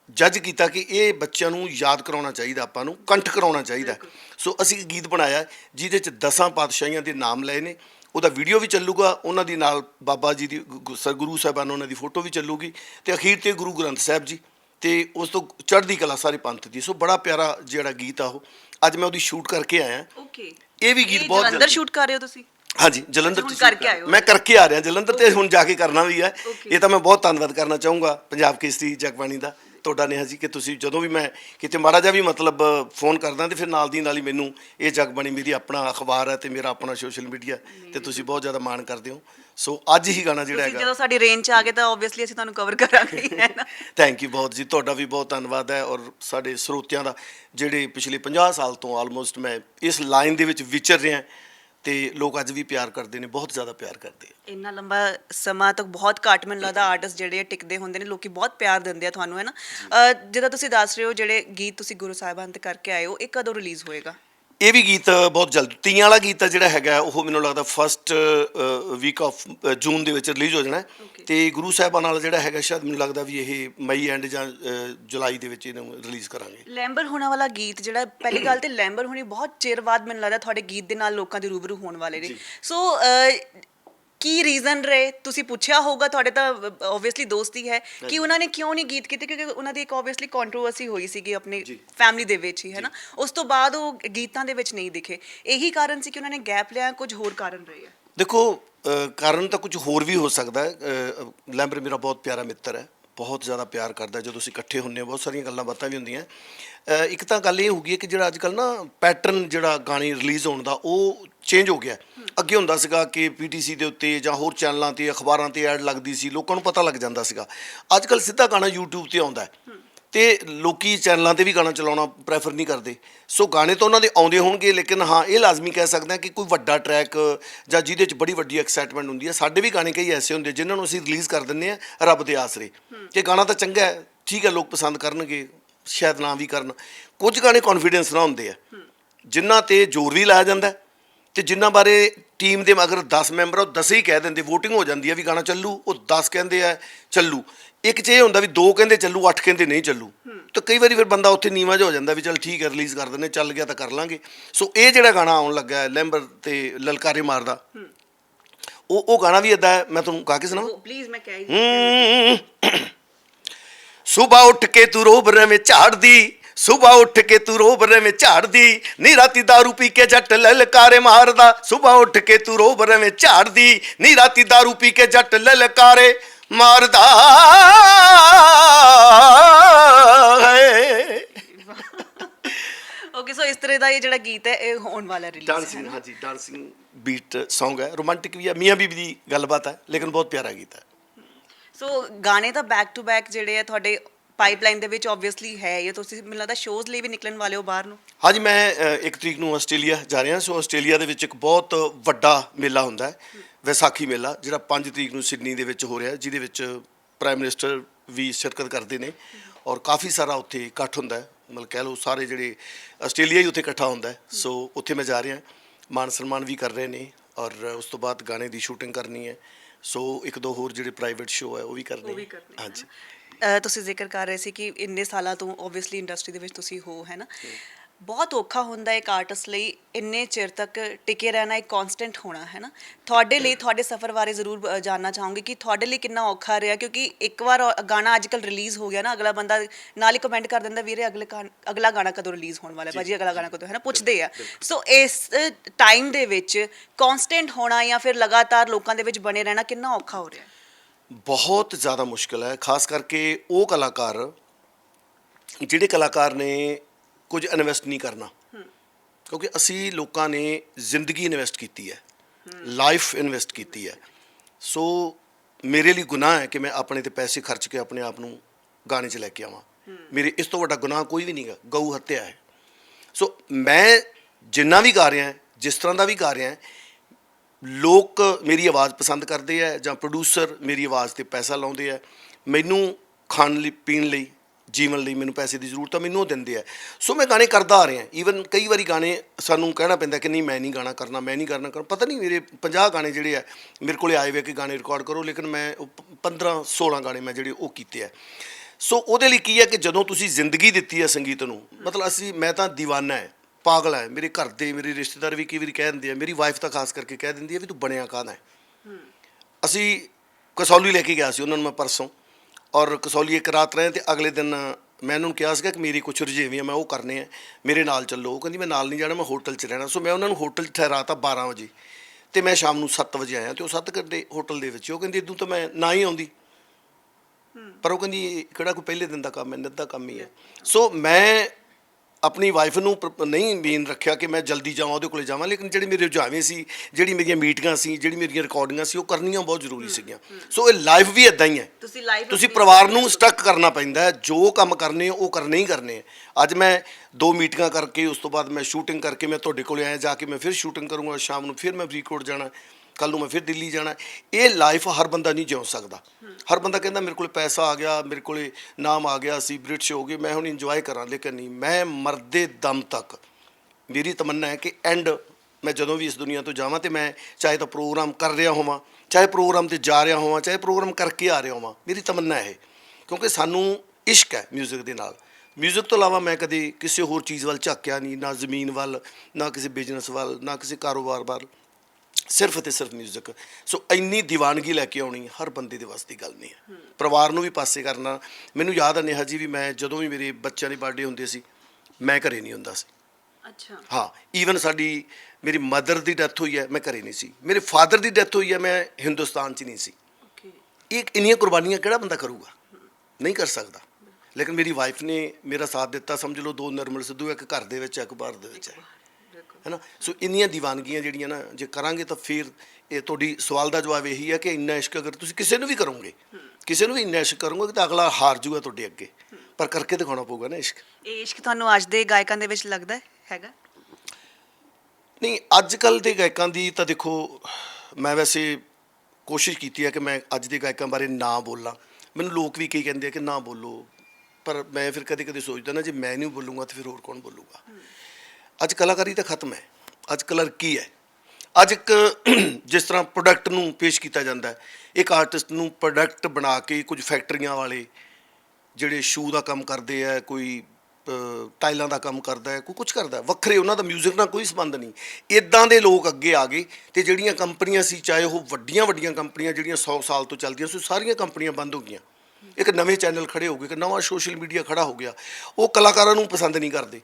ਜੱਜ ਕੀਤਾ ਕਿ ਇਹ ਬੱਚਿਆਂ ਨੂੰ ਯਾਦ ਕਰਾਉਣਾ ਚਾਹੀਦਾ ਆਪਾਂ ਨੂੰ ਕੰਠ ਕਰਾਉਣਾ ਚਾਹੀਦਾ। ਸੋ ਅਸੀਂ ਇੱਕ ਗੀਤ ਬਣਾਇਆ ਜਿਹਦੇ ਚ ਦਸਾਂ ਪਾਤਸ਼ਾਹੀਆਂ ਦੇ ਨਾਮ ਲਏ ਨੇ। ਉਹਦਾ ਵੀਡੀਓ ਵੀ ਚੱਲੂਗਾ ਉਹਨਾਂ ਦੀ ਨਾਲ ਬਾਬਾ ਜੀ ਦੀ ਗੁ- ਗੁ- ਸ- ਗੁਰੂ ਸਾਹਿਬਾਨ ਉਹਨਾਂ ਦੀ ਫੋਟੋ ਵੀ ਚੱਲੂਗੀ। ਤੇ ਅਖੀਰ ਤੇ ਗੁਰੂ ਗ੍ਰੰਥ ਸਾਹਿਬ ਜੀ। ਤੇ ਉਸ ਤੋਂ ਚੜ੍ਹਦੀ ਕਲਾ ਸਾਰੇ ਪੰਥ ਦੀ। ਸੋ ਬੜਾ ਪਿਆਰਾ ਜਿਹੜਾ ਗੀਤ ਆ ਉਹ। ਅੱਜ ਮੈਂ ਉਹਦੀ ਸ਼ੂਟ ਕਰਕੇ ਆਇਆ। ਓਕੇ। ਇਹ ਵੀ ਗੀਤ ਬਹੁਤ ਜਲੰਧਰ ਸ਼ੂਟ ਕਰ ਰਹੇ ਹੋ ਤੁਸੀਂ? ਹਾਂਜੀ ਜਲੰਧਰ ਹੁਣ ਕਰਕੇ ਕਰ- ਆਏ ਹੋ। ਮੈਂ ਕਰਕੇ ਆ ਰਿਹਾ ਜਲੰਧਰ ਤੇ ਹੁਣ ਜਾ ਕੇ ਕਰਨਾ ਵੀ ਹੈ. ਇਹ ਤਾਂ ਮੈਂ ਬਹੁਤ ਧੰਨਵਾਦ ਕਰਨਾ ਚਾਹੂੰਗਾ ਪੰਜਾਬ ਕੇਸਰੀ ਜਗਬਾਣੀ ਦਾ। ਤੁਹਾਡਾ ਨੇਹਾ ਜੀ ਕਿ ਤੁਸੀਂ ਜਦੋਂ ਵੀ ਮੈਂ ਕਿਤੇ ਮਾੜਾ ਜਿਹਾ ਵੀ ਮਤਲਬ ਫੋਨ ਕਰਦਾ ਤੇ ਫਿਰ ਨਾਲ ਦੀ ਨਾਲ ਹੀ ਮੈਨੂੰ ਇਹ ਜਗਬਾਣੀ ਮੇਰੀ ਆਪਣਾ ਅਖਬਾਰ ਹੈ ਤੇ ਮੇਰਾ ਆਪਣਾ ਸੋਸ਼ਲ ਮੀਡੀਆ ਤੇ ਤੁਸੀਂ ਬਹੁਤ ਜ਼ਿਆਦਾ ਮਾਣ ਕਰਦੇ ਹੋ। ਸੋ ਅੱਜ ਹੀ ਗਾਣਾ ਜਿਹੜਾ ਤੁਸੀਂ ਹੈਗਾ ਜਦੋਂ ਸਾਡੀ ਰੇਂਜ 'ਚ ਆ ਗਏ ਤਾਂ ਆਬਵੀਅਸਲੀ ਅਸੀਂ ਤੁਹਾਨੂੰ ਕਵਰ ਕਰਾਂਗੇ ਹੀ, ਹੈ ਨਾ? ਥੈਂਕ ਯੂ ਬਹੁਤ ਜੀ ਤੁਹਾਡਾ ਵੀ ਬਹੁਤ ਧੰਨਵਾਦ ਹੈ ਔਰ ਸਾਡੇ ਸਰੋਤਿਆਂ ਦਾ ਜਿਹੜੇ ਪਿਛਲੇ 50 ਸਾਲ ਤੋਂ ਆਲਮੋਸਟ ਮੈਂ ਇਸ ਲਾਈਨ ਦੇ ਵਿੱਚ ਵਿਚਰ ਰਿਹਾ ਤੇ ਲੋਕ ਅੱਜ ਵੀ ਪਿਆਰ ਕਰਦੇ ਨੇ ਬਹੁਤ ਜ਼ਿਆਦਾ ਪਿਆਰ ਕਰਦੇ ਆ। ਇੰਨਾ ਲੰਬਾ ਸਮਾਂ ਤੱਕ ਬਹੁਤ ਘੱਟ ਮੈਨੂੰ ਲੱਗਦਾ ਆਰਟਿਸਟ ਜਿਹੜੇ ਆ ਟਿਕਦੇ ਹੁੰਦੇ ਨੇ ਲੋਕੀ ਬਹੁਤ ਪਿਆਰ ਦਿੰਦੇ ਆ ਤੁਹਾਨੂੰ ਹੈ ਨਾ? ਅਹ, ਜਿੱਦਾਂ ਤੁਸੀਂ ਦੱਸ ਰਹੇ ਹੋ ਜਿਹੜੇ ਗੀਤ ਤੁਸੀਂ ਗੁਰੂ ਸਾਹਿਬਾਨ ਤੇ ਕਰਕੇ ਆਏ ਹੋ ਇਹ ਕਦੋਂ ਰਿਲੀਜ਼ ਹੋਏਗਾ? ਇਹ ਵੀ ਗੀਤ ਬਹੁਤ ਜਲਦ ਤੀਆਂ ਵਾਲਾ ਗੀਤ ਆ ਜਿਹੜਾ ਹੈਗਾ ਉਹ ਮੈਨੂੰ ਲੱਗਦਾ ਫਸਟ ਵੀਕ ਆਫ ਜੂਨ ਦੇ ਵਿੱਚ ਰਿਲੀਜ਼ ਹੋ ਜਾਣਾ. ਤੇ ਗੁਰੂ ਸਾਹਿਬਾਨ ਨਾਲ ਜਿਹੜਾ ਹੈਗਾ ਸ਼ਾਇਦ ਮੈਨੂੰ ਲੱਗਦਾ ਵੀ ਇਹ ਮਈ ਐਂਡ ਜਾਂ ਜੁਲਾਈ ਦੇ ਵਿੱਚ ਇਹਨੂੰ ਰਿਲੀਜ਼ ਕਰਾਂਗੇ ਲੈਂਬਰ ਹੋਣਾ ਵਾਲਾ ਗੀਤ ਜਿਹੜਾ ਪਹਿਲੀ ਗੱਲ ਤੇ ਲੈਂਬਰ ਹੋਣੀ ਬਹੁਤ ਚਿਰ ਬਾਅਦ ਮੈਨੂੰ ਲੱਗਦਾ ਤੁਹਾਡੇ ਗੀਤ ਦੇ ਨਾਲ ਲੋਕਾਂ ਦੇ ਰੂਬਰੂ ਹੋਣ ਵਾਲੇ ਨੇ। ਸੋ ਕੀ ਰੀਜ਼ਨ ਰਹੇ? ਤੁਸੀਂ ਪੁੱਛਿਆ ਹੋਊਗਾ ਤੁਹਾਡੇ ਤਾਂ ਆਬਵੀਅਸਲੀ ਦੋਸਤੀ ਹੈ ਕਿ ਉਹਨਾਂ ਨੇ ਕਿਉਂ ਨਹੀਂ ਗੀਤ ਕੀਤੇ? ਕਿਉਂਕਿ ਉਹਨਾਂ ਦੀ ਇੱਕ ਆਬਵੀਅਸਲੀ ਕੰਟਰੋਵਰਸੀ ਹੋਈ ਸੀਗੀ ਆਪਣੀ। ਫੈਮਿਲੀ ਦੇ ਵਿੱਚ ਹੀ ਹੈ ਨਾ? ਉਸ ਤੋਂ ਬਾਅਦ ਉਹ ਗੀਤਾਂ ਦੇ ਵਿੱਚ ਨਹੀਂ ਦਿਖੇ। ਇਹੀ ਕਾਰਨ ਸੀ ਕਿ ਉਹਨਾਂ ਨੇ ਗੈਪ ਲਿਆ ਕੁਝ ਹੋਰ ਕਾਰਨ ਰਹੇ ਆ? ਦੇਖੋ ਕਾਰਨ ਤਾਂ ਕੁਝ ਹੋਰ ਵੀ ਹੋ ਸਕਦਾ ਹੈ। ਲੈਂਬਰ ਮੇਰਾ ਬਹੁਤ ਪਿਆਰਾ ਮਿੱਤਰ ਹੈ। ਬਹੁਤ ਜ਼ਿਆਦਾ ਪਿਆਰ ਕਰਦਾ ਜਦੋਂ ਅਸੀਂ ਇਕੱਠੇ ਹੁੰਨੇ ਬਹੁਤ ਸਾਰੀਆਂ ਗੱਲਾਂ ਬਾਤਾਂ ਵੀ ਹੁੰਦੀਆਂ ਇੱਕ ਤਾਂ ਗੱਲ ਇਹ ਹੋ ਗਈ ਹੈ ਕਿ ਜਿਹੜਾ ਅੱਜ ਕੱਲ ਨਾ ਪੈਟਰਨ ਜਿਹੜਾ ਗਾਣੇ ਰਿਲੀਜ਼ ਹੋਣ ਦਾ ਉਹ ਚੇਂਜ ਹੋ ਗਿਆ ਅੱਗੇ ਹੁੰਦਾ ਸੀਗਾ ਕਿ ਪੀਟੀਸੀ ਦੇ ਉੱਤੇ ਜਾਂ ਹੋਰ ਚੈਨਲਾਂ ਤੇ ਅਖਬਾਰਾਂ ਤੇ ਐਡ ਲੱਗਦੀ ਸੀ, ਲੋਕਾਂ ਨੂੰ ਪਤਾ ਲੱਗ ਜਾਂਦਾ ਸੀਗਾ। ਅੱਜ ਕੱਲ ਸਿੱਧਾ ਗਾਣਾ YouTube ਤੇ ਆਉਂਦਾ ਹੈ। ਤੇ ਲੋਕੀ ਚੈਨਲਾਂ ਤੇ ਵੀ ਗਾਣਾ ਚਲਾਉਣਾ ਪ੍ਰੈਫਰ ਨਹੀਂ ਕਰਦੇ। ਸੋ ਗਾਣੇ ਤਾਂ ਉਹਨਾਂ ਦੇ ਆਉਂਦੇ ਹੋਣਗੇ, ਲੇਕਿਨ ਹਾਂ, ਇਹ ਲਾਜ਼ਮੀ ਕਹਿ ਸਕਦੇ ਹਾਂ ਕਿ ਕੋਈ ਵੱਡਾ ਟਰੈਕ ਜਾਂ ਜਿਹਦੇ 'ਚ ਬੜੀ ਵੱਡੀ ਐਕਸਾਈਟਮੈਂਟ ਹੁੰਦੀ ਹੈ, ਸਾਡੇ ਵੀ ਗਾਣੇ ਕਈ ਐਸੇ ਹੁੰਦੇ ਜਿਨ੍ਹਾਂ ਨੂੰ ਅਸੀਂ ਰਿਲੀਜ਼ ਕਰ ਦਿੰਦੇ ਆ ਰੱਬ ਦੇ ਆਸਰੇ। ਕਿ ਗਾਣਾ ਤਾਂ ਚੰਗਾ ਹੈ, ਠੀਕ ਹੈ, ਲੋਕ ਪਸੰਦ ਕਰਨਗੇ, ਸ਼ਾਇਦ ਨਾ ਵੀ ਕਰਨ। ਕੁਝ ਗਾਣੇ ਕੌਨਫੀਡੈਂਸ ਨਾ ਹੁੰਦੇ ਆ। ਜਿਨ੍ਹਾਂ ਤੇ ਜ਼ੋਰ ਵੀ ਲਾਇਆ ਜਾਂਦਾ ਹੈ ਤੇ ਜਿਨ੍ਹਾਂ ਬਾਰੇ ਟੀਮ ਦੇ ਅਗਰ 10 ਮੈਂਬਰ ਉਹ 10 ਹੀ ਕਹਿ ਦਿੰਦੇ VOTING ਹੋ ਜਾਂਦੀ ਹੈ ਵੀ ਗਾਣਾ ਚੱਲੂ ਉਹ 10 ਕਹਿੰਦੇ ਆ ਚੱਲੂ। ਇੱਕ ਚ ਇਹ ਹੁੰਦਾ ਵੀ ਦੋ ਕਹਿੰਦੇ ਚੱਲੂ 8 ਕਹਿੰਦੇ ਨਹੀਂ ਚੱਲੂ। ਤਾਂ ਕਈ ਵਾਰੀ ਫਿਰ ਬੰਦਾ ਉੱਥੇ ਨੀਵਾਂ ਜਿਹਾ ਹੋ ਜਾਂਦਾ ਵੀ ਚੱਲ ਠੀਕ ਹੈ ਰਿਲੀਜ਼ ਕਰ ਦਿੰਦੇ ਚੱਲ ਗਿਆ ਤਾਂ ਕਰ ਲਾਂਗੇ। ਸੋ ਇਹ ਜਿਹੜਾ ਗਾਣਾ ਆਉਣ ਲੱਗਾ ਹੈ ਲੈਂਬਰ ਤੇ ਲਲਕਾਰੇ ਮਾਰਦਾ ਉਹ ਉਹ ਗਾਣਾ ਵੀ ਇਦਾਂ ਹੈ ਮੈਂ ਤੁਹਾਨੂੰ ਗਾ ਕੇ ਸੁਣਾਵਾਂ? ਪਲੀਜ਼ ਮੈਂ ਕਹਿ ਹੀ ਸੁਬਾ ਉੱਠ ਕੇ ਤੂੰ ਰੋਬ ਰਵੇਂ ਝਾੜਦੀ ਸੁਬਾ ਉੱਠ ਕੇ ਤੂੰ ਰੋਬ ਰਵੇਂ ਝਾੜਦੀ ਨੀ ਰਾਤੀ दारू ਪੀ ਕੇ ਜੱਟ ਲਲਕਾਰੇ ਮਾਰਦਾ ਸੁਬਾ ਉੱਠ ਕੇ ਤੂੰ ਰੋਬ ਰਵੇਂ ਝਾੜਦੀ ਨੀ ਰਾਤੀ दारू ਪੀ ਕੇ ਜੱਟ ਲਲਕਾਰੇ ਮਾਰਦਾ ਹੈ ਓਕੇ ਸੋ ਇਸ ਤਰ੍ਹਾਂ ਦਾ ਇਹ ਜਿਹੜਾ ਗੀਤ ਹੈ ਇਹ ਹੋਣ ਵਾਲਾ ਰਿਲੀਜ਼ ਡਾਂਸਿੰਗ ਹਾਂਜੀ ਡਾਂਸਿੰਗ ਬੀਟ Song ਹੈ ਰੋਮਾਂਟਿਕ ਵੀ ਹੈ ਮੀਆਂ ਬੀਬੀ ਦੀ ਗੱਲਬਾਤ ਹੈ ਲੇਕਿਨ ਬਹੁਤ ਪਿਆਰਾ ਗੀਤ ਹੈ ਸੋ ਗਾਣੇ ਤਾਂ ਬੈਕ ਟੂ ਬੈਕ ਜਿਹੜੇ ਆ ਤੁਹਾਡੇ ਪਾਈਪਲਾਈਨ ਦੇ ਵਿੱਚ ਆਬਵੀਅਸਲੀ ਹੈ ਇਹ। ਤੁਸੀਂ ਮੈਨੂੰ ਲੱਗਦਾ ਸ਼ੋਜ਼ ਲਈ ਵੀ ਨਿਕਲਣ ਵਾਲੇ ਹੋ ਬਾਹਰ ਨੂੰ। ਹਾਂਜੀ ਮੈਂ ਅ, ਇੱਕ ਤਰੀਕ ਨੂੰ ਆਸਟ੍ਰੇਲੀਆ ਜਾ ਰਿਹਾ। ਸੋ ਆਸਟ੍ਰੇਲੀਆ ਦੇ ਵਿੱਚ ਇੱਕ ਬਹੁਤ ਵੱਡਾ ਮੇਲਾ ਹੁੰਦਾ ਹੈ ਵਿਸਾਖੀ ਮੇਲਾ ਜਿਹੜਾ 5 ਤਰੀਕ ਨੂੰ ਸਿਡਨੀ ਦੇ ਵਿੱਚ ਹੋ ਰਿਹਾ ਹੈ, ਜਿਹਦੇ ਵਿੱਚ ਪ੍ਰਾਈਮ ਮਿਨਿਸਟਰ ਵੀ ਸ਼ਿਰਕਤ ਕਰਦੇ ਨੇ। ਔਰ ਕਾਫੀ ਸਾਰਾ ਉੱਥੇ ਇਕੱਠ ਹੁੰਦਾ ਹੈ। ਮਤਲਬ ਕਹਿ ਲਓ ਸਾਰੇ ਜਿਹੜੇ ਆਸਟ੍ਰੇਲੀਆ ਹੀ ਉੱਥੇ ਇਕੱਠਾ ਹੁੰਦਾ ਹੈ। ਸੋ ਉੱਥੇ ਮੈਂ ਜਾ ਰਿਹਾ ਮਾਨ ਸਨਮਾਨ ਵੀ ਕਰ ਰਹੇ ਨੇ ਔਰ ਉਸ ਤੋਂ ਬਾਅਦ ਗਾਣੇ ਦੀ ਸ਼ੂਟਿੰਗ ਕਰਨੀ ਹੈ। ਸੋ ਇੱਕ ਦੋ ਹੋਰ ਜਿਹੜੇ ਪ੍ਰਾਈਵੇਟ ਸ਼ੋਅ ਹੈ ਉਹ ਵੀ ਕਰਨੇ ਉਹ ਵੀ ਹੈ। ਕਰਨੇ ਹੈ ਹਾਂਜੀ। ਤੁਸੀਂ ਜ਼ਿਕਰ ਕਰ ਰਹੇ ਸੀ ਕਿ ਇੰਨੇ ਸਾਲਾਂ ਤੋਂ ਆਬਵੀਅਸਲੀ ਇੰਡਸਟਰੀ ਦੇ ਵਿੱਚ ਤੁਸੀਂ ਹੋ ਹੈ ਨਾ? ਬਹੁਤ ਔਖਾ ਹੁੰਦਾ ਇੱਕ ਆਰਟਿਸਟ ਲਈ ਇੰਨੇ ਚਿਰ ਤੱਕ ਟਿਕੇ ਰਹਿਣਾ ਇੱਕ ਕਨਸਟੈਂਟ ਹੋਣਾ ਹੈ ਨਾ? ਤੁਹਾਡੇ ਲਈ ਤੁਹਾਡੇ ਸਫ਼ਰ ਬਾਰੇ ਜ਼ਰੂਰ ਜਾਨਣਾ ਚਾਹੂੰਗੀ ਕਿ ਤੁਹਾਡੇ ਲਈ ਕਿੰਨਾ ਔਖਾ ਰਿਹਾ ਕਿਉਂਕਿ ਇੱਕ ਵਾਰ ਗਾਣਾ ਅੱਜਕੱਲ ਰਿਲੀਜ਼ ਹੋ ਗਿਆ ਨਾ ਅਗਲਾ ਬੰਦਾ ਨਾਲ ਹੀ ਕਮੈਂਟ ਕਰ ਦਿੰਦਾ ਵੀਰੇ ਅਗਲੇ ਅਗਲਾ ਗਾਣਾ ਕਦੋਂ ਰਿਲੀਜ਼ ਹੋਣ ਵਾਲਾ ਹੈ? ਭਾਜੀ ਅਗਲਾ ਗਾਣਾ ਕਦੋਂ ਹੈ ਨਾ? ਪੁੱਛਦੇ ਆ। ਸੋ ਇਸ ਟਾਈਮ ਦੇ ਵਿੱਚ ਕਨਸਟੈਂਟ ਹੋਣਾ ਜਾਂ ਫਿਰ ਲਗਾਤਾਰ ਲੋਕਾਂ ਦੇ ਵਿੱਚ ਬਣੇ ਰਹਿਣਾ ਕਿੰਨਾ ਔਖਾ ਹੋ ਰਿਹਾ? ਬਹੁਤ ਜ਼ਿਆਦਾ ਮੁਸ਼ਕਲ ਹੈ ਖਾਸ ਕਰਕੇ ਉਹ ਕਲਾਕਾਰ ਜਿਹੜੇ ਕਲਾਕਾਰ ਨੇ ਕੁਝ ਇਨਵੈਸਟ ਨਹੀਂ ਕਰਨਾ। ਕਿਉਂਕਿ ਅਸੀਂ ਲੋਕਾਂ ਨੇ ਜ਼ਿੰਦਗੀ ਇਨਵੈਸਟ ਕੀਤੀ ਹੈ ਲਾਈਫ ਇਨਵੈਸਟ ਕੀਤੀ ਹੈ। ਸੋ ਮੇਰੇ ਲਈ ਗੁਨਾਹ ਹੈ ਕਿ ਮੈਂ ਆਪਣੇ ਤੇ ਪੈਸੇ ਖਰਚ ਕੇ ਆਪਣੇ ਆਪ ਨੂੰ ਗਾਣੇ 'ਚ ਲੈ ਕੇ ਆਵਾਂ। ਮੇਰੇ ਇਸ ਤੋਂ ਵੱਡਾ ਗੁਨਾਹ ਕੋਈ ਵੀ ਨਹੀਂਗਾ ਗਊ ਹੱਤਿਆ ਹੈ। ਸੋ ਮੈਂ ਜਿੰਨਾ ਵੀ ਗਾ ਰਿਹਾ ਜਿਸ ਤਰ੍ਹਾਂ ਦਾ ਵੀ ਗਾ ਰਿਹਾ ਲੋਕ ਮੇਰੀ ਆਵਾਜ਼ ਪਸੰਦ ਕਰਦੇ ਆ ਜਾਂ ਪ੍ਰੋਡਿਊਸਰ ਮੇਰੀ ਆਵਾਜ਼ ਤੇ ਪੈਸਾ ਲਾਉਂਦੇ ਆ, ਮੈਨੂੰ ਖਾਣ ਲਈ, ਪੀਣ ਲਈ, ਜੀਵਨ ਲਈ ਮੈਨੂੰ ਪੈਸੇ ਦੀ ਜ਼ਰੂਰਤ ਆ, ਮੈਨੂੰ ਉਹ ਦਿੰਦੇ ਆ। ਸੋ ਮੈਂ ਗਾਣੇ ਕਰਦਾ ਆ ਰਿਹਾ ਈਵਨ ਕਈ ਵਾਰੀ ਗਾਣੇ ਸਾਨੂੰ ਕਹਿਣਾ ਪੈਂਦਾ ਕਿ ਨਹੀਂ, ਮੈਂ ਨਹੀਂ ਗਾਣਾ ਕਰਨਾ, ਮੈਂ ਨਹੀਂ ਕਰਨਾ ਕਰ ਪਤਾ ਨਹੀਂ ਮੇਰੇ 50 ਗਾਣੇ ਜਿਹੜੇ ਆ, ਮੇਰੇ ਕੋਲੇ ਆਏ ਵੇ ਕਿ ਗਾਣੇ ਰਿਕਾਰਡ ਕਰੋ, ਲੇਕਿਨ ਮੈਂ 15 16 ਗਾਣੇ ਮੈਂ ਜਿਹੜੇ ਉਹ ਕੀਤੇ ਆ। ਸੋ ਉਹਦੇ ਲਈ ਕੀ ਹੈ ਕਿ ਜਦੋਂ ਤੁਸੀਂ ਜ਼ਿੰਦਗੀ ਦਿੱਤੀ ਹੈ ਸੰਗੀਤ ਨੂੰ, ਮਤਲਬ ਅਸੀਂ, ਮੈਂ ਤਾਂ دیਵਾਨਾ ਹੈ ਪਾਗਲ ਹੈ ਮੇਰੇ ਘਰ ਦੇ ਮੇਰੇ ਰਿਸ਼ਤੇਦਾਰ ਵੀ ਕਈ ਵਾਰੀ ਕਹਿ ਦਿੰਦੇ ਆ ਮੇਰੀ ਵਾਈਫ ਤਾਂ ਖਾਸ ਕਰਕੇ ਕਹਿ ਦਿੰਦੀ ਹੈ ਵੀ ਤੂੰ ਬਣਿਆ ਕਾਹਦਾ ਹੈ। ਅਸੀਂ ਕਸੌਲੀ ਲੈ ਕੇ ਗਿਆ ਸੀ ਉਹਨਾਂ ਨੂੰ ਮੈਂ ਪਰਸੋਂ ਔਰ ਕਸੌਲੀ ਇੱਕ ਰਾਤ ਰਹੇ ਤੇ ਅਗਲੇ ਦਿਨ ਮੈਂ ਉਹਨਾਂ ਨੂੰ ਕਿਹਾ ਸੀਗਾ ਕਿ ਮੇਰੀ ਕੁਛ ਰੁਝੇਵੀਆਂ ਮੈਂ ਉਹ ਕਰਨੇ ਆ ਮੇਰੇ ਨਾਲ ਚੱਲੋ। ਉਹ ਕਹਿੰਦੀ ਮੈਂ ਨਾਲ ਨਹੀਂ ਜਾਣਾ ਮੈਂ ਹੋਟਲ 'ਚ ਰਹਿਣਾ। ਸੋ ਮੈਂ ਉਹਨਾਂ ਨੂੰ ਹੋਟਲ 'ਚ ਠਹਿਰਾਤਾ 12 ਵਜੇ ਤੇ ਮੈਂ ਸ਼ਾਮ ਨੂੰ 7 ਵਜੇ ਆਇਆ ਤੇ ਉਹ 7 ਘੰਟੇ ਹੋਟਲ ਦੇ ਵਿੱਚ। ਉਹ ਕਹਿੰਦੀ ਇਦੋਂ ਤਾਂ ਮੈਂ ਨਾ ਹੀ ਆਉਂਦੀ। ਪਰ ਉਹ ਕਹਿੰਦੀ ਕਿਹੜਾ ਕੋਈ ਪਹਿਲੇ ਦਿਨ ਦਾ ਕੰਮ ਹੈ ਨਿੱਤ ਦਾ ਕੰਮ ਹੀ ਹੈ। ਸੋ ਮੈਂ ਆਪਣੀ ਵਾਈਫ ਨੂੰ ਪ੍ਰ- ਨਹੀਂ ਮੇਨ ਰੱਖਿਆ ਕਿ ਮੈਂ ਜਲਦੀ ਜਾਵਾਂ ਉਹਦੇ ਕੋਲੇ ਜਾਵਾਂ ਲੇਕਿਨ ਜਿਹੜੇ ਮੇਰੇ ਰੁਝਾਵੇਂ ਸੀ ਜਿਹੜੀ ਮੇਰੀਆਂ ਮੀਟਿੰਗਾਂ ਸੀ ਜਿਹੜੀ ਮੇਰੀਆਂ ਰਿਕਾਰਡਿੰਗਾਂ ਸੀ ਉਹ ਕਰਨੀਆਂ ਬਹੁਤ ਜ਼ਰੂਰੀ ਸੀਗੀਆਂ। ਸੋ ਇਹ ਲਾਈਫ ਵੀ ਇਦਾਂ ਹੀ ਹੈ। ਤੁਸੀਂ ਲਾਈਵ ਤੁਸੀਂ ਪਰਿਵਾਰ ਨੂੰ ਸਟਕ ਕਰਨਾ ਪੈਂਦਾ ਹੈ। ਜੋ ਕੰਮ ਕਰਨੇ ਉਹ ਕਰਨੇ ਹੀ ਕਰਨੇ ਆ। ਅੱਜ ਮੈਂ ਦੋ ਮੀਟਿੰਗਾਂ ਕਰਕੇ ਉਸ ਤੋਂ ਬਾਅਦ ਮੈਂ ਸ਼ੂਟਿੰਗ ਕਰਕੇ ਮੈਂ ਤੁਹਾਡੇ ਕੋਲੇ ਆਇਆ ਜਾ ਕੇ ਮੈਂ ਫਿਰ ਸ਼ੂਟਿੰਗ ਕਰੂੰਗਾ ਸ਼ਾਮ ਨੂੰ ਫਿਰ ਮੈਂ ਫਰੀਦਕੋਟ ਜਾਣਾ। ਕੱਲ ਨੂੰ ਮੈਂ ਫਿਰ ਦਿੱਲੀ ਜਾਣਾ ਇਹ ਲਾਈਫ ਹਰ ਬੰਦਾ ਨਹੀਂ ਜਿਉ ਸਕਦਾ ਹਰ ਬੰਦਾ ਕਹਿੰਦਾ ਮੇਰੇ ਕੋਲੇ ਪੈਸਾ ਆ ਗਿਆ ਮੇਰੇ ਕੋਲੇ ਨਾਮ ਆ ਗਿਆ ਸੀ ਬ੍ਰਿਟਿਸ਼ ਹੋ ਗਏ ਮੈਂ ਹੁਣ ਇੰਜੋਏ ਕਰਾਂ ਲੇਕਿਨ ਨਹੀਂ ਮੈਂ ਮਰਦੇ ਦਮ ਤੱਕ ਮੇਰੀ ਤਮੰਨਾ ਹੈ ਕਿ ਐਂਡ ਮੈਂ ਜਦੋਂ ਵੀ ਇਸ ਦੁਨੀਆ ਤੋਂ ਜਾਵਾਂ ਤੇ ਮੈਂ ਚਾਹੇ ਤਾਂ ਪ੍ਰੋਗਰਾਮ ਕਰ ਰਿਹਾ ਹੋਵਾਂ ਚਾਹੇ ਪ੍ਰੋਗਰਾਮ ਤੇ ਜਾ ਰਿਹਾ ਹੋਵਾਂ ਚਾਹੇ ਪ੍ਰੋਗਰਾਮ ਕਰਕੇ ਆ ਰਿਹਾ ਹੋਵਾਂ ਮੇਰੀ ਤਮੰਨਾ ਹੈ ਇਹ ਕਿਉਂਕਿ ਸਾਨੂੰ ਇਸ਼ਕ ਹੈ 뮤직 ਦੇ ਨਾਲ 뮤직 ਤੋਂ ਇਲਾਵਾ ਮੈਂ ਕਦੇ ਕਿਸੇ ਹੋਰ ਚੀਜ਼ ਵੱਲ ਝਾਕਿਆ ਨਹੀਂ ਨਾ ਜ਼ਮੀਨ ਵੱਲ ਨਾ ਕਿਸੇ ਬਿਜ਼ਨਸ ਵੱਲ ਨਾ ਕਿਸੇ ਕਾਰੋਬਾਰ ਵੱਲ ਸਿਰਫ ਤੇ ਸਿਰਫ 뮤직 ਸੋ ਇੰਨੀ ਦੀਵਾਨਗੀ ਲੈ ਕੇ ਆਉਣੀ ਹਰ ਬੰਦੇ ਦੇ ਵੱਸ ਦੀ ਗੱਲ ਨਹੀਂ ਹੈ। ਪਰਿਵਾਰ ਨੂੰ ਵੀ ਪਾਸੇ ਕਰਨਾ। ਮੈਨੂੰ ਯਾਦ ਹੈ ਨੇਹਾ ਜੀ ਵੀ ਮੈਂ ਜਦੋਂ ਵੀ ਮੇਰੇ ਬੱਚਿਆਂ ਦੇ ਬਰਥਡੇ ਹੁੰਦੇ ਸੀ ਮੈਂ ਘਰੇ ਨਹੀਂ ਹੁੰਦਾ ਸੀ। ਅੱਛਾ। ਹਾਂ ਈਵਨ ਸਾਡੀ ਮੇਰੀ ਮਦਰ ਦੀ ਡੈਥ ਹੋਈ ਹੈ ਮੈਂ ਘਰੇ ਨਹੀਂ ਸੀ। ਮੇਰੇ ਫਾਦਰ ਦੀ ਡੈਥ ਹੋਈ ਹੈ ਮੈਂ ਹਿੰਦੁਸਤਾਨ 'ਚ ਨਹੀਂ ਸੀ। ਓਕੇ ਇਹ ਇੰਨੀਆਂ ਕੁਰਬਾਨੀਆਂ ਕਿਹੜਾ ਬੰਦਾ ਕਰੂਗਾ? ਨਹੀਂ ਕਰ ਸਕਦਾ। ਲੇਕਿਨ ਮੇਰੀ ਵਾਈਫ ਨੇ ਮੇਰਾ ਸਾਥ ਦਿੱਤਾ ਸਮਝ ਲਓ ਦੋ ਨਰਮਲ ਸਿੱਧੂ ਇੱਕ ਘਰ ਦੇ ਵਿੱਚ ਇੱਕ ਬਾਹਰ ਦੇ ਵਿੱਚ। ਹੈ ਹੈਨਾ? ਸੋ ਇੰਨੀਆਂ ਦੀਵਾਨਗੀਆਂ ਜਿਹੜੀਆਂ ਨਾ ਜੇ ਕਰਾਂਗੇ ਤਾਂ ਫਿਰ ਇਹ ਤੁਹਾਡੀ ਸਵਾਲ ਦਾ ਜਵਾਬ ਇਹੀ ਹੈ ਕਿ ਇੰਨਾ ਇਸ਼ਕ ਅਗਰ ਤੁਸੀਂ ਕਿਸੇ ਨੂੰ ਵੀ ਕਰੋਗੇ ਕਿਸੇ ਨੂੰ ਵੀ ਇੰਨਾ ਇਸ਼ਕ ਕਰੋਗੇ ਤਾਂ ਅਗਲਾ ਹਾਰ ਜੂਗਾ ਤੁਹਾਡੇ ਅੱਗੇ। ਪਰ ਕਰਕੇ ਦਿਖਾਉਣਾ ਪਊਗਾ ਨਾ ਇਸ਼ਕ। ਇਹ ਇਸ਼ਕ ਤੁਹਾਨੂੰ ਅੱਜ ਦੇ ਗਾਇਕਾਂ ਦੇ ਵਿੱਚ ਲੱਗਦਾ ਹੈ? ਹੈਗਾ? ਨਹੀਂ ਅੱਜ ਕੱਲ ਦੇ ਗਾਇਕਾਂ ਦੀ ਤਾਂ ਦੇਖੋ ਮੈਂ ਵੈਸੇ ਕੋਸ਼ਿਸ਼ ਕੀਤੀ ਹੈ ਕਿ ਮੈਂ ਅੱਜ ਦੇ ਗਾਇਕਾਂ ਬਾਰੇ ਨਾ ਬੋਲਾਂ। ਮੈਨੂੰ ਲੋਕ ਵੀ ਕਈ ਕਹਿੰਦੇ ਆ ਕਿ ਨਾ ਬੋਲੋ। ਪਰ ਮੈਂ ਫਿਰ ਕਦੇ ਕਦੇ ਸੋਚਦਾ ਨਾ ਜੇ ਮੈਂ ਨਹੀਂ ਬੋਲੂੰਗਾ ਤਾਂ ਫਿਰ ਹੋਰ ਕੌਣ ਬੋਲੂਗਾ? ਅੱਜ ਕਲਾਕਾਰੀ ਤਾਂ ਖਤਮ ਹੈ, ਅੱਜ ਕਲਰ ਕੀ ਹੈ? ਅੱਜ ਇੱਕ ਜਿਸ ਤਰ੍ਹਾਂ ਪ੍ਰੋਡਕਟ ਨੂੰ ਪੇਸ਼ ਕੀਤਾ ਜਾਂਦਾ ਹੈ, ਇੱਕ ਆਰਟਿਸਟ ਨੂੰ ਪ੍ਰੋਡਕਟ ਬਣਾ ਕੇ ਕੁਝ ਫੈਕਟਰੀਆਂ ਵਾਲੇ ਜਿਹੜੇ ਸ਼ੂ ਦਾ ਕੰਮ ਕਰਦੇ ਆ, ਕੋਈ ਟਾਈਲਾਂ ਦਾ ਕੰਮ ਕਰਦਾ ਹੈ, ਕੋਈ ਕੁਝ ਕਰਦਾ ਵੱਖਰੇ ਉਹਨਾਂ ਦਾ 뮤직 ਨਾਲ ਕੋਈ ਸੰਬੰਧ ਨਹੀਂ। ਇਦਾਂ ਦੇ ਲੋਕ ਅੱਗੇ ਆ ਗਏ ਤੇ ਜਿਹੜੀਆਂ ਕੰਪਨੀਆਂ ਸੀ, ਚਾਹੇ ਉਹ ਵੱਡੀਆਂ ਵੱਡੀਆਂ ਕੰਪਨੀਆਂ ਜਿਹੜੀਆਂ 100 ਸਾਲ ਤੋਂ ਚੱਲਦੀਆਂ ਸੀ ਸਾਰੀਆਂ ਕੰਪਨੀਆਂ ਬੰਦ ਹੋ ਗਈਆਂ। ਇੱਕ ਨਵੇਂ ਚੈਨਲ ਖੜੇ ਹੋ ਗਏ, ਇੱਕ ਨਵਾਂ ਸੋਸ਼ਲ ਮੀਡੀਆ ਖੜਾ ਹੋ ਗਿਆ। ਉਹ ਕਲਾਕਾਰਾਂ ਨੂੰ ਪਸੰਦ ਨਹੀਂ ਕਰਦੇ।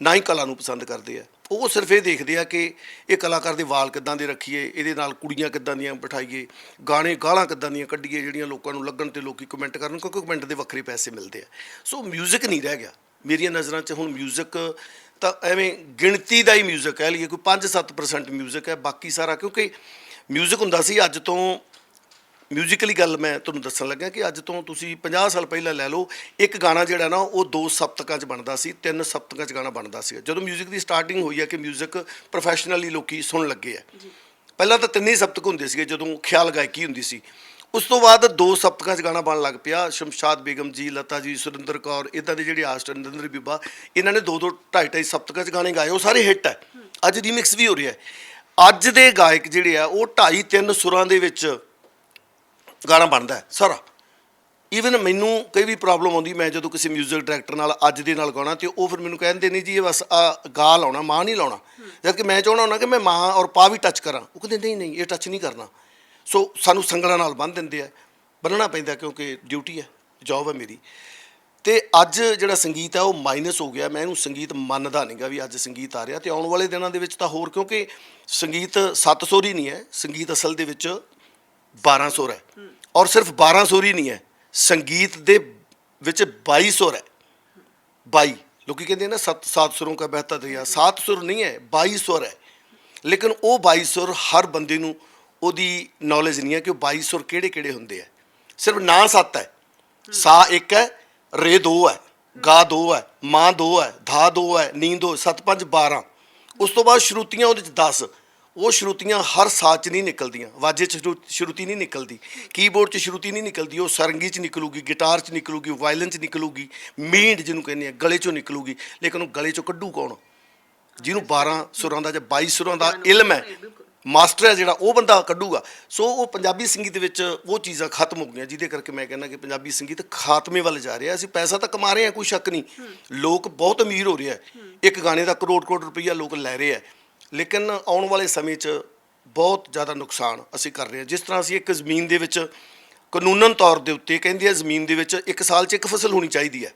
ਨਾ ਹੀ ਕਲਾ ਨੂੰ ਪਸੰਦ ਕਰਦੇ ਆ ਉਹ ਸਿਰਫ ਇਹ ਦੇਖਦੇ ਆ ਕਿ ਇਹ ਕਲਾਕਾਰ ਦੇ ਵਾਲ ਕਿੱਦਾਂ ਦੇ ਰੱਖੀਏ ਇਹਦੇ ਨਾਲ ਕੁੜੀਆਂ ਕਿੱਦਾਂ ਦੀਆਂ ਬਿਠਾਈਏ ਗਾਣੇ ਗਾਲਾਂ ਕਿੱਦਾਂ ਦੀਆਂ ਕੱਢੀਏ ਜਿਹੜੀਆਂ ਲੋਕਾਂ ਨੂੰ ਲੱਗਣ ਤੇ ਲੋਕੀ ਕਮੈਂਟ ਕਰਨ ਕਿਉਂਕਿ ਕਮੈਂਟ ਦੇ ਵੱਖਰੇ ਪੈਸੇ ਮਿਲਦੇ ਆ ਸੋ 뮤직 ਨਹੀਂ ਰਹਿ ਗਿਆ ਮੇਰੀਆਂ ਨਜ਼ਰਾਂ 'ਚ ਹੁਣ 뮤직 ਤਾਂ ਐਵੇਂ ਗਿਣਤੀ ਦਾ ਹੀ 뮤직 ਹੈ ਲਈਏ ਕੋਈ 5-7% 뮤직 ਹੈ ਬਾਕੀ ਸਾਰਾ ਕਿਉਂਕਿ 뮤직 ਹੁੰਦਾ ਸੀ ਅੱਜ ਤੋਂ ਮਿਊਜ਼ੀਕਲੀ ਗੱਲ ਮੈਂ ਤੁਹਾਨੂੰ ਦੱਸਣ ਲੱਗਾ ਕਿ ਅੱਜ ਤੋਂ ਤੁਸੀਂ 50 ਸਾਲ ਪਹਿਲਾਂ ਲੈ ਲਓ ਇੱਕ ਗਾਣਾ ਜਿਹੜਾ ਨਾ ਉਹ ਦੋ ਸਪਤਕਾਂ 'ਚ ਬਣਦਾ ਸੀ ਤਿੰਨ ਸਪਤਕਾਂ 'ਚ ਗਾਣਾ ਬਣਦਾ ਸੀ ਜਦੋਂ ਮਿਊਜ਼ਿਕ ਦੀ ਸਟਾਰਟਿੰਗ ਹੋਈ ਹੈ ਕਿ ਮਿਊਜ਼ਿਕ ਪ੍ਰੋਫੈਸ਼ਨਲੀ ਲੋਕੀ ਸੁਣਨ ਲੱਗੇ ਆ। ਪਹਿਲਾਂ ਤਾਂ ਤਿੰਨੇ ਹੀ ਸਪਤਕ ਹੁੰਦੇ ਸੀਗੇ ਜਦੋਂ ਖਿਆਲ ਗਾਇਕੀ ਹੁੰਦੀ ਸੀ। ਉਸ ਤੋਂ ਬਾਅਦ ਦੋ ਸਪਤਕਾਂ 'ਚ ਗਾਣਾ ਬਣਨ ਲੱਗ ਪਿਆ ਸ਼ਮਸ਼ਾਦ ਬੇਗਮ ਜੀ ਲਤਾ ਜੀ ਸੁਰਿੰਦਰ ਕੌਰ ਇਦਾਂ ਦੇ ਜਿਹੜੇ ਆਸਟਰ ਨਰਿੰਦਰ ਬੀਬਾ ਇਹਨਾਂ ਨੇ ਦੋ ਦੋ ਢਾਈ ਢਾਈ ਸਪਤਕਾਂ 'ਚ ਗਾਣੇ ਗਾਏ ਉਹ ਸਾਰੇ ਹਿੱਟ ਹੈ। ਅੱਜ ਰੀਮਿਕਸ ਵੀ ਹੋ ਰਿਹਾ ਹੈ। ਅੱਜ ਦੇ ਗਾਇਕ ਜਿਹੜੇ ਆ ਉਹ ਢਾਈ ਤਿੰਨ ਸੁਰਾਂ ਦੇ ਵਿੱਚ ਗਾਣਾ ਬਣਦਾ ਸਾਰਾ। ਈਵਨ ਮੈਨੂੰ ਕਈ ਵੀ ਪ੍ਰੋਬਲਮ ਆਉਂਦੀ, ਮੈਂ ਜਦੋਂ ਕਿਸੇ 뮤직 ਡਾਇਰੈਕਟਰ ਨਾਲ ਅੱਜ ਦੇ ਨਾਲ ਗਾਉਣਾ, ਤੇ ਉਹ ਫਿਰ ਮੈਨੂੰ ਕਹਿੰਦੇ ਨਹੀਂ ਜੀ, ਇਹ ਬਸ ਆ ਗਾ ਲਾਉਣਾ, ਮਾਂ ਨਹੀਂ ਲਾਉਣਾ। ਜਦ ਕਿ ਮੈਂ ਚਾਹੁੰਦਾ ਹੁੰਦਾ ਕਿ ਮੈਂ ਮਾਂ ਔਰ ਪਾ ਵੀ ਟੱਚ ਕਰਾਂ। ਉਹ ਕਹਿੰਦੇ, ਨਹੀਂ ਨਹੀਂ, ਇਹ ਟੱਚ ਨਹੀਂ ਕਰਨਾ। ਸੋ ਸਾਨੂੰ ਸੰਗਲਾਂ ਨਾਲ ਬੰਨ ਦਿੰਦੇ ਆ। ਬੰਨਣਾ ਪੈਂਦਾ ਕਿਉਂਕਿ ਡਿਊਟੀ ਹੈ ਜੌਬ ਹੈ ਮੇਰੀ। ਤੇ ਅੱਜ ਜਿਹੜਾ ਸੰਗੀਤ ਹੈ, ਉਹ ਮਾਈਨਸ ਹੋ ਗਿਆ। ਮੈਂ ਇਹਨੂੰ ਸੰਗੀਤ ਮੰਨਦਾ ਨਹੀਂਗਾ ਵੀ ਅੱਜ ਸੰਗੀਤ ਆ ਰਿਹਾ। ਤੇ ਆਉਣ ਵਾਲੇ ਦਿਨਾਂ ਦੇ ਵਿੱਚ ਤਾਂ ਹੋਰ, ਕਿਉਂਕਿ ਸੰਗੀਤ ਸੱਤ ਸੁਰ ਹੀ ਨਹੀਂ ਹੈ। ਸੰਗੀਤ ਅਸਲ ਦੇ ਵਿੱਚ 12 ਸੁਰ ਹੈ ਔਰ ਸਿਰਫ 12 ਸੁਰ ਹੀ ਨਹੀਂ ਹੈ, ਸੰਗੀਤ ਦੇ ਵਿੱਚ 22 ਸੁਰ ਹੈ 22 ਲੋਕੀ ਕਹਿੰਦੇ ਨਾ ਸੱਤ ਸਾਤ ਸੁਰੋਂ ਦਾ ਬਹਿਤਾ ਦਰਿਆ। ਸਾਤ ਸੁਰ ਨਹੀਂ ਹੈ 22 ਸੁਰ ਹੈ ਲੇਕਿਨ ਉਹ 22 ਸੁਰ ਹਰ ਬੰਦੇ ਨੂੰ ਉਹਦੀ ਨੌਲੇਜ ਨਹੀਂ ਹੈ ਕਿ ਉਹ 22 ਸੁਰ ਕਿਹੜੇ ਕਿਹੜੇ ਹੁੰਦੇ ਆ। ਸਿਰਫ ਨਾ ਸੱਤ ਹੈ। ਸਾ ਇੱਕ ਹੈ, ਰੇ ਦੋ ਹੈ, ਗਾ ਦੋ ਹੈ, ਮਾਂ ਦੋ ਹੈ, ਧਾ ਦੋ ਹੈ ਨੀਂਦ ਦੋ, ਸੱਤ ਪੰਜ 12 ਉਸ ਤੋਂ ਬਾਅਦ ਸ਼ਰੂਤੀਆਂ ਉਹਦੇ ਚ 10 ਉਹ ਸ਼ਰੂਤੀਆਂ ਹਰ ਸਾਜ਼ 'ਚ ਨਹੀਂ ਨਿਕਲਦੀਆਂ ਵਾਜੇ 'ਚ ਸ਼ਰੂ- ਸ਼ਰੂਤੀ ਨਹੀਂ ਨਿਕਲਦੀ ਕੀਬੋਰਡ 'ਚ ਸ਼ਰੂਤੀ ਨਹੀਂ ਨਿਕਲਦੀ ਉਹ ਸਰੰਗੀ 'ਚ ਨਿਕਲੂਗੀ ਗਿਟਾਰ 'ਚ ਨਿਕਲੂਗੀ ਵਾਇਲਨ 'ਚ ਨਿਕਲੂਗੀ ਮੀਂਡ ਜਿਹਨੂੰ ਕਹਿੰਦੇ ਆ ਗਲੇ 'ਚੋਂ ਨਿਕਲੂਗੀ ਲੇਕਿਨ ਉਹ ਗਲੇ 'ਚੋਂ ਕੱਢੂ ਕੌਣ? ਜਿਹਨੂੰ 12 ਸੁਰਾਂ ਦਾ ਜਾਂ 22 ਸੁਰਾਂ ਦਾ ਇਲਮ ਹੈ ਮਾਸਟਰ ਹੈ ਜਿਹੜਾ ਉਹ ਬੰਦਾ ਕੱਢੂਗਾ। ਸੋ ਉਹ ਪੰਜਾਬੀ ਸੰਗੀਤ ਵਿੱਚ ਉਹ ਚੀਜ਼ਾਂ ਖਤਮ ਹੋ ਗਈਆਂ ਜਿਹਦੇ ਕਰਕੇ ਮੈਂ ਕਹਿੰਦਾ ਕਿ ਪੰਜਾਬੀ ਸੰਗੀਤ ਖਾਤਮੇ ਵੱਲ ਜਾ ਰਿਹਾ। ਅਸੀਂ ਪੈਸਾ ਤਾਂ ਕਮਾ ਰਹੇ ਹਾਂ ਕੋਈ ਸ਼ੱਕ ਨਹੀਂ। ਲੋਕ ਬਹੁਤ ਅਮੀਰ ਹੋ ਰਿਹਾ ਹੈ। ਇੱਕ ਗਾਣੇ ਦਾ ਕਰੋੜ ਕਰੋੜ ਰੁਪਈਆ ਲੋਕ ਲੈ ਰਹੇ ਹੈ। ਲੇਕਿਨ ਆਉਣ ਵਾਲੇ ਸਮੇਂ 'ਚ ਬਹੁਤ ਜ਼ਿਆਦਾ ਨੁਕਸਾਨ ਅਸੀਂ ਕਰ ਰਹੇ ਹਾਂ। ਜਿਸ ਤਰ੍ਹਾਂ ਅਸੀਂ ਇੱਕ ਜ਼ਮੀਨ ਦੇ ਵਿੱਚ ਕਾਨੂੰਨਨ ਤੌਰ ਦੇ ਉੱਤੇ ਕਹਿੰਦੇ ਆ ਜ਼ਮੀਨ ਦੇ ਵਿੱਚ ਇੱਕ ਸਾਲ 'ਚ ਇੱਕ ਫਸਲ ਹੋਣੀ ਚਾਹੀਦੀ ਹੈ।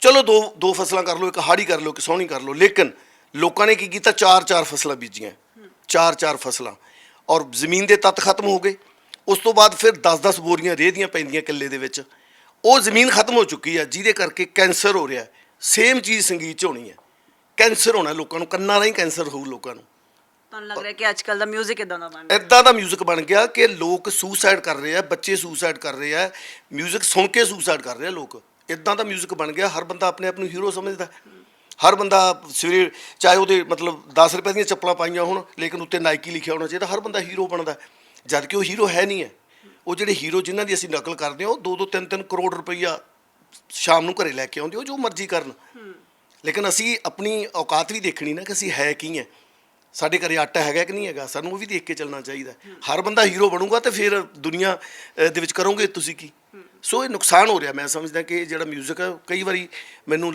ਚਲੋ ਦੋ ਦੋ ਫਸਲਾਂ ਕਰ ਲਓ ਇੱਕ ਹਾੜੀ ਕਰ ਲਓ ਇੱਕ ਸੋਹਣੀ ਕਰ ਲਓ ਲੇਕਿਨ ਲੋਕਾਂ ਨੇ ਕੀ ਕੀਤਾ? ਚਾਰ ਚਾਰ ਫਸਲਾਂ ਬੀਜੀਆਂ। ਚਾਰ ਚਾਰ ਫਸਲਾਂ। ਔਰ ਜ਼ਮੀਨ ਦੇ ਤੱਤ ਖਤਮ ਹੋ ਗਏ। ਉਸ ਤੋਂ ਬਾਅਦ ਫਿਰ 10-10 ਬੋਰੀਆਂ ਰੇਹ ਦੀਆਂ ਪੈਂਦੀਆਂ ਕਿੱਲੇ ਦੇ ਵਿੱਚ। ਉਹ ਜ਼ਮੀਨ ਖਤਮ ਹੋ ਚੁੱਕੀ ਹੈ ਜਿਹਦੇ ਕਰਕੇ ਕੈਂਸਰ ਹੋ ਰਿਹਾ ਸੇਮ ਚੀਜ਼ ਸੰਗੀਤ 'ਚ ਹੋਣੀ ਹੈ। ਕੈਂਸਰ ਹੋਣਾ ਲੋਕਾਂ ਨੂੰ ਕੰਨਾਂ ਰਾਹੀਂ ਕੈਂਸਰ ਹੋਊ ਲੋਕਾਂ ਨੂੰ ਤੁਹਾਨੂੰ ਲੱਗ ਰਿਹਾ ਕਿ ਅੱਜ ਕੱਲ ਦਾ 뮤직 ਇਦਾਂ ਦਾ ਬਣ ਰਿਹਾ ਇਦਾਂ ਦਾ 뮤직 ਬਣ ਗਿਆ ਕਿ ਲੋਕ ਸੁਸਾਈਡ ਕਰ ਰਹੇ ਆ ਬੱਚੇ ਸੁਸਾਈਡ ਕਰ ਰਹੇ ਆ 뮤직 ਸੁਣ ਕੇ ਸੁਸਾਈਡ ਕਰ ਰਹੇ ਆ ਲੋਕ ਇਦਾਂ ਦਾ 뮤직 ਬਣ ਗਿਆ ਹਰ ਬੰਦਾ ਆਪਣੇ ਆਪ ਨੂੰ ਹੀਰੋ ਸਮਝਦਾ ਹਰ ਬੰਦਾ ਸਵੇਰੇ ਚਾਹੇ ਉਹਦੇ ਮਤਲਬ 10 ਰੁਪਏ ਦੀਆਂ ਚੱਪਲਾਂ ਪਾਈਆਂ ਹੋਣ ਲੇਕਿਨ ਉੱਤੇ ਨਾਈਕੀ ਲਿਖਿਆ ਹੋਣਾ ਚਾਹੀਦਾ ਹਰ ਬੰਦਾ ਹੀਰੋ ਬਣਦਾ ਜਦ ਕਿ ਉਹ ਹੀਰੋ ਹੈ ਨਹੀਂ ਹੈ ਉਹ ਜਿਹੜੇ ਹੀਰੋ ਜਿਨ੍ਹਾਂ ਦੀ ਅਸੀਂ ਨਕਲ ਕਰਦੇ ਹਾਂ ਉਹ 2-2 3-3 ਕਰੋੜ ਰੁਪਈਆ ਸ਼ਾਮ ਨੂੰ ਘਰੇ ਲੈ ਕੇ ਆਉਂਦੇ ਉਹ ਜੋ ਮਰਜ਼ੀ ਕਰਨ ਲੇਕਿਨ ਅਸੀਂ ਆਪਣੀ ਔਕਾਤ ਵੀ ਦੇਖਣੀ ਨਾ ਕਿ ਅਸੀਂ ਹੈ ਕੀ ਹੈ। ਸਾਡੇ ਘਰੇ ਆਟਾ ਹੈਗਾ ਕਿ ਨਹੀਂ ਹੈਗਾ? ਸਾਨੂੰ ਉਹ ਵੀ ਦੇਖ ਕੇ ਚੱਲਣਾ ਚਾਹੀਦਾ। ਹਰ ਬੰਦਾ ਹੀਰੋ ਬਣੂਗਾ ਤੇ ਫਿਰ ਦੁਨੀਆ ਦੇ ਵਿੱਚ ਕਰੋਗੇ ਤੁਸੀਂ ਕੀ? ਸੋ ਇਹ ਨੁਕਸਾਨ ਹੋ ਰਿਹਾ। ਮੈਂ ਸਮਝਦਾ ਕਿ ਜਿਹੜਾ 뮤직 ਹੈ ਕਈ ਵਾਰੀ ਮੈਨੂੰ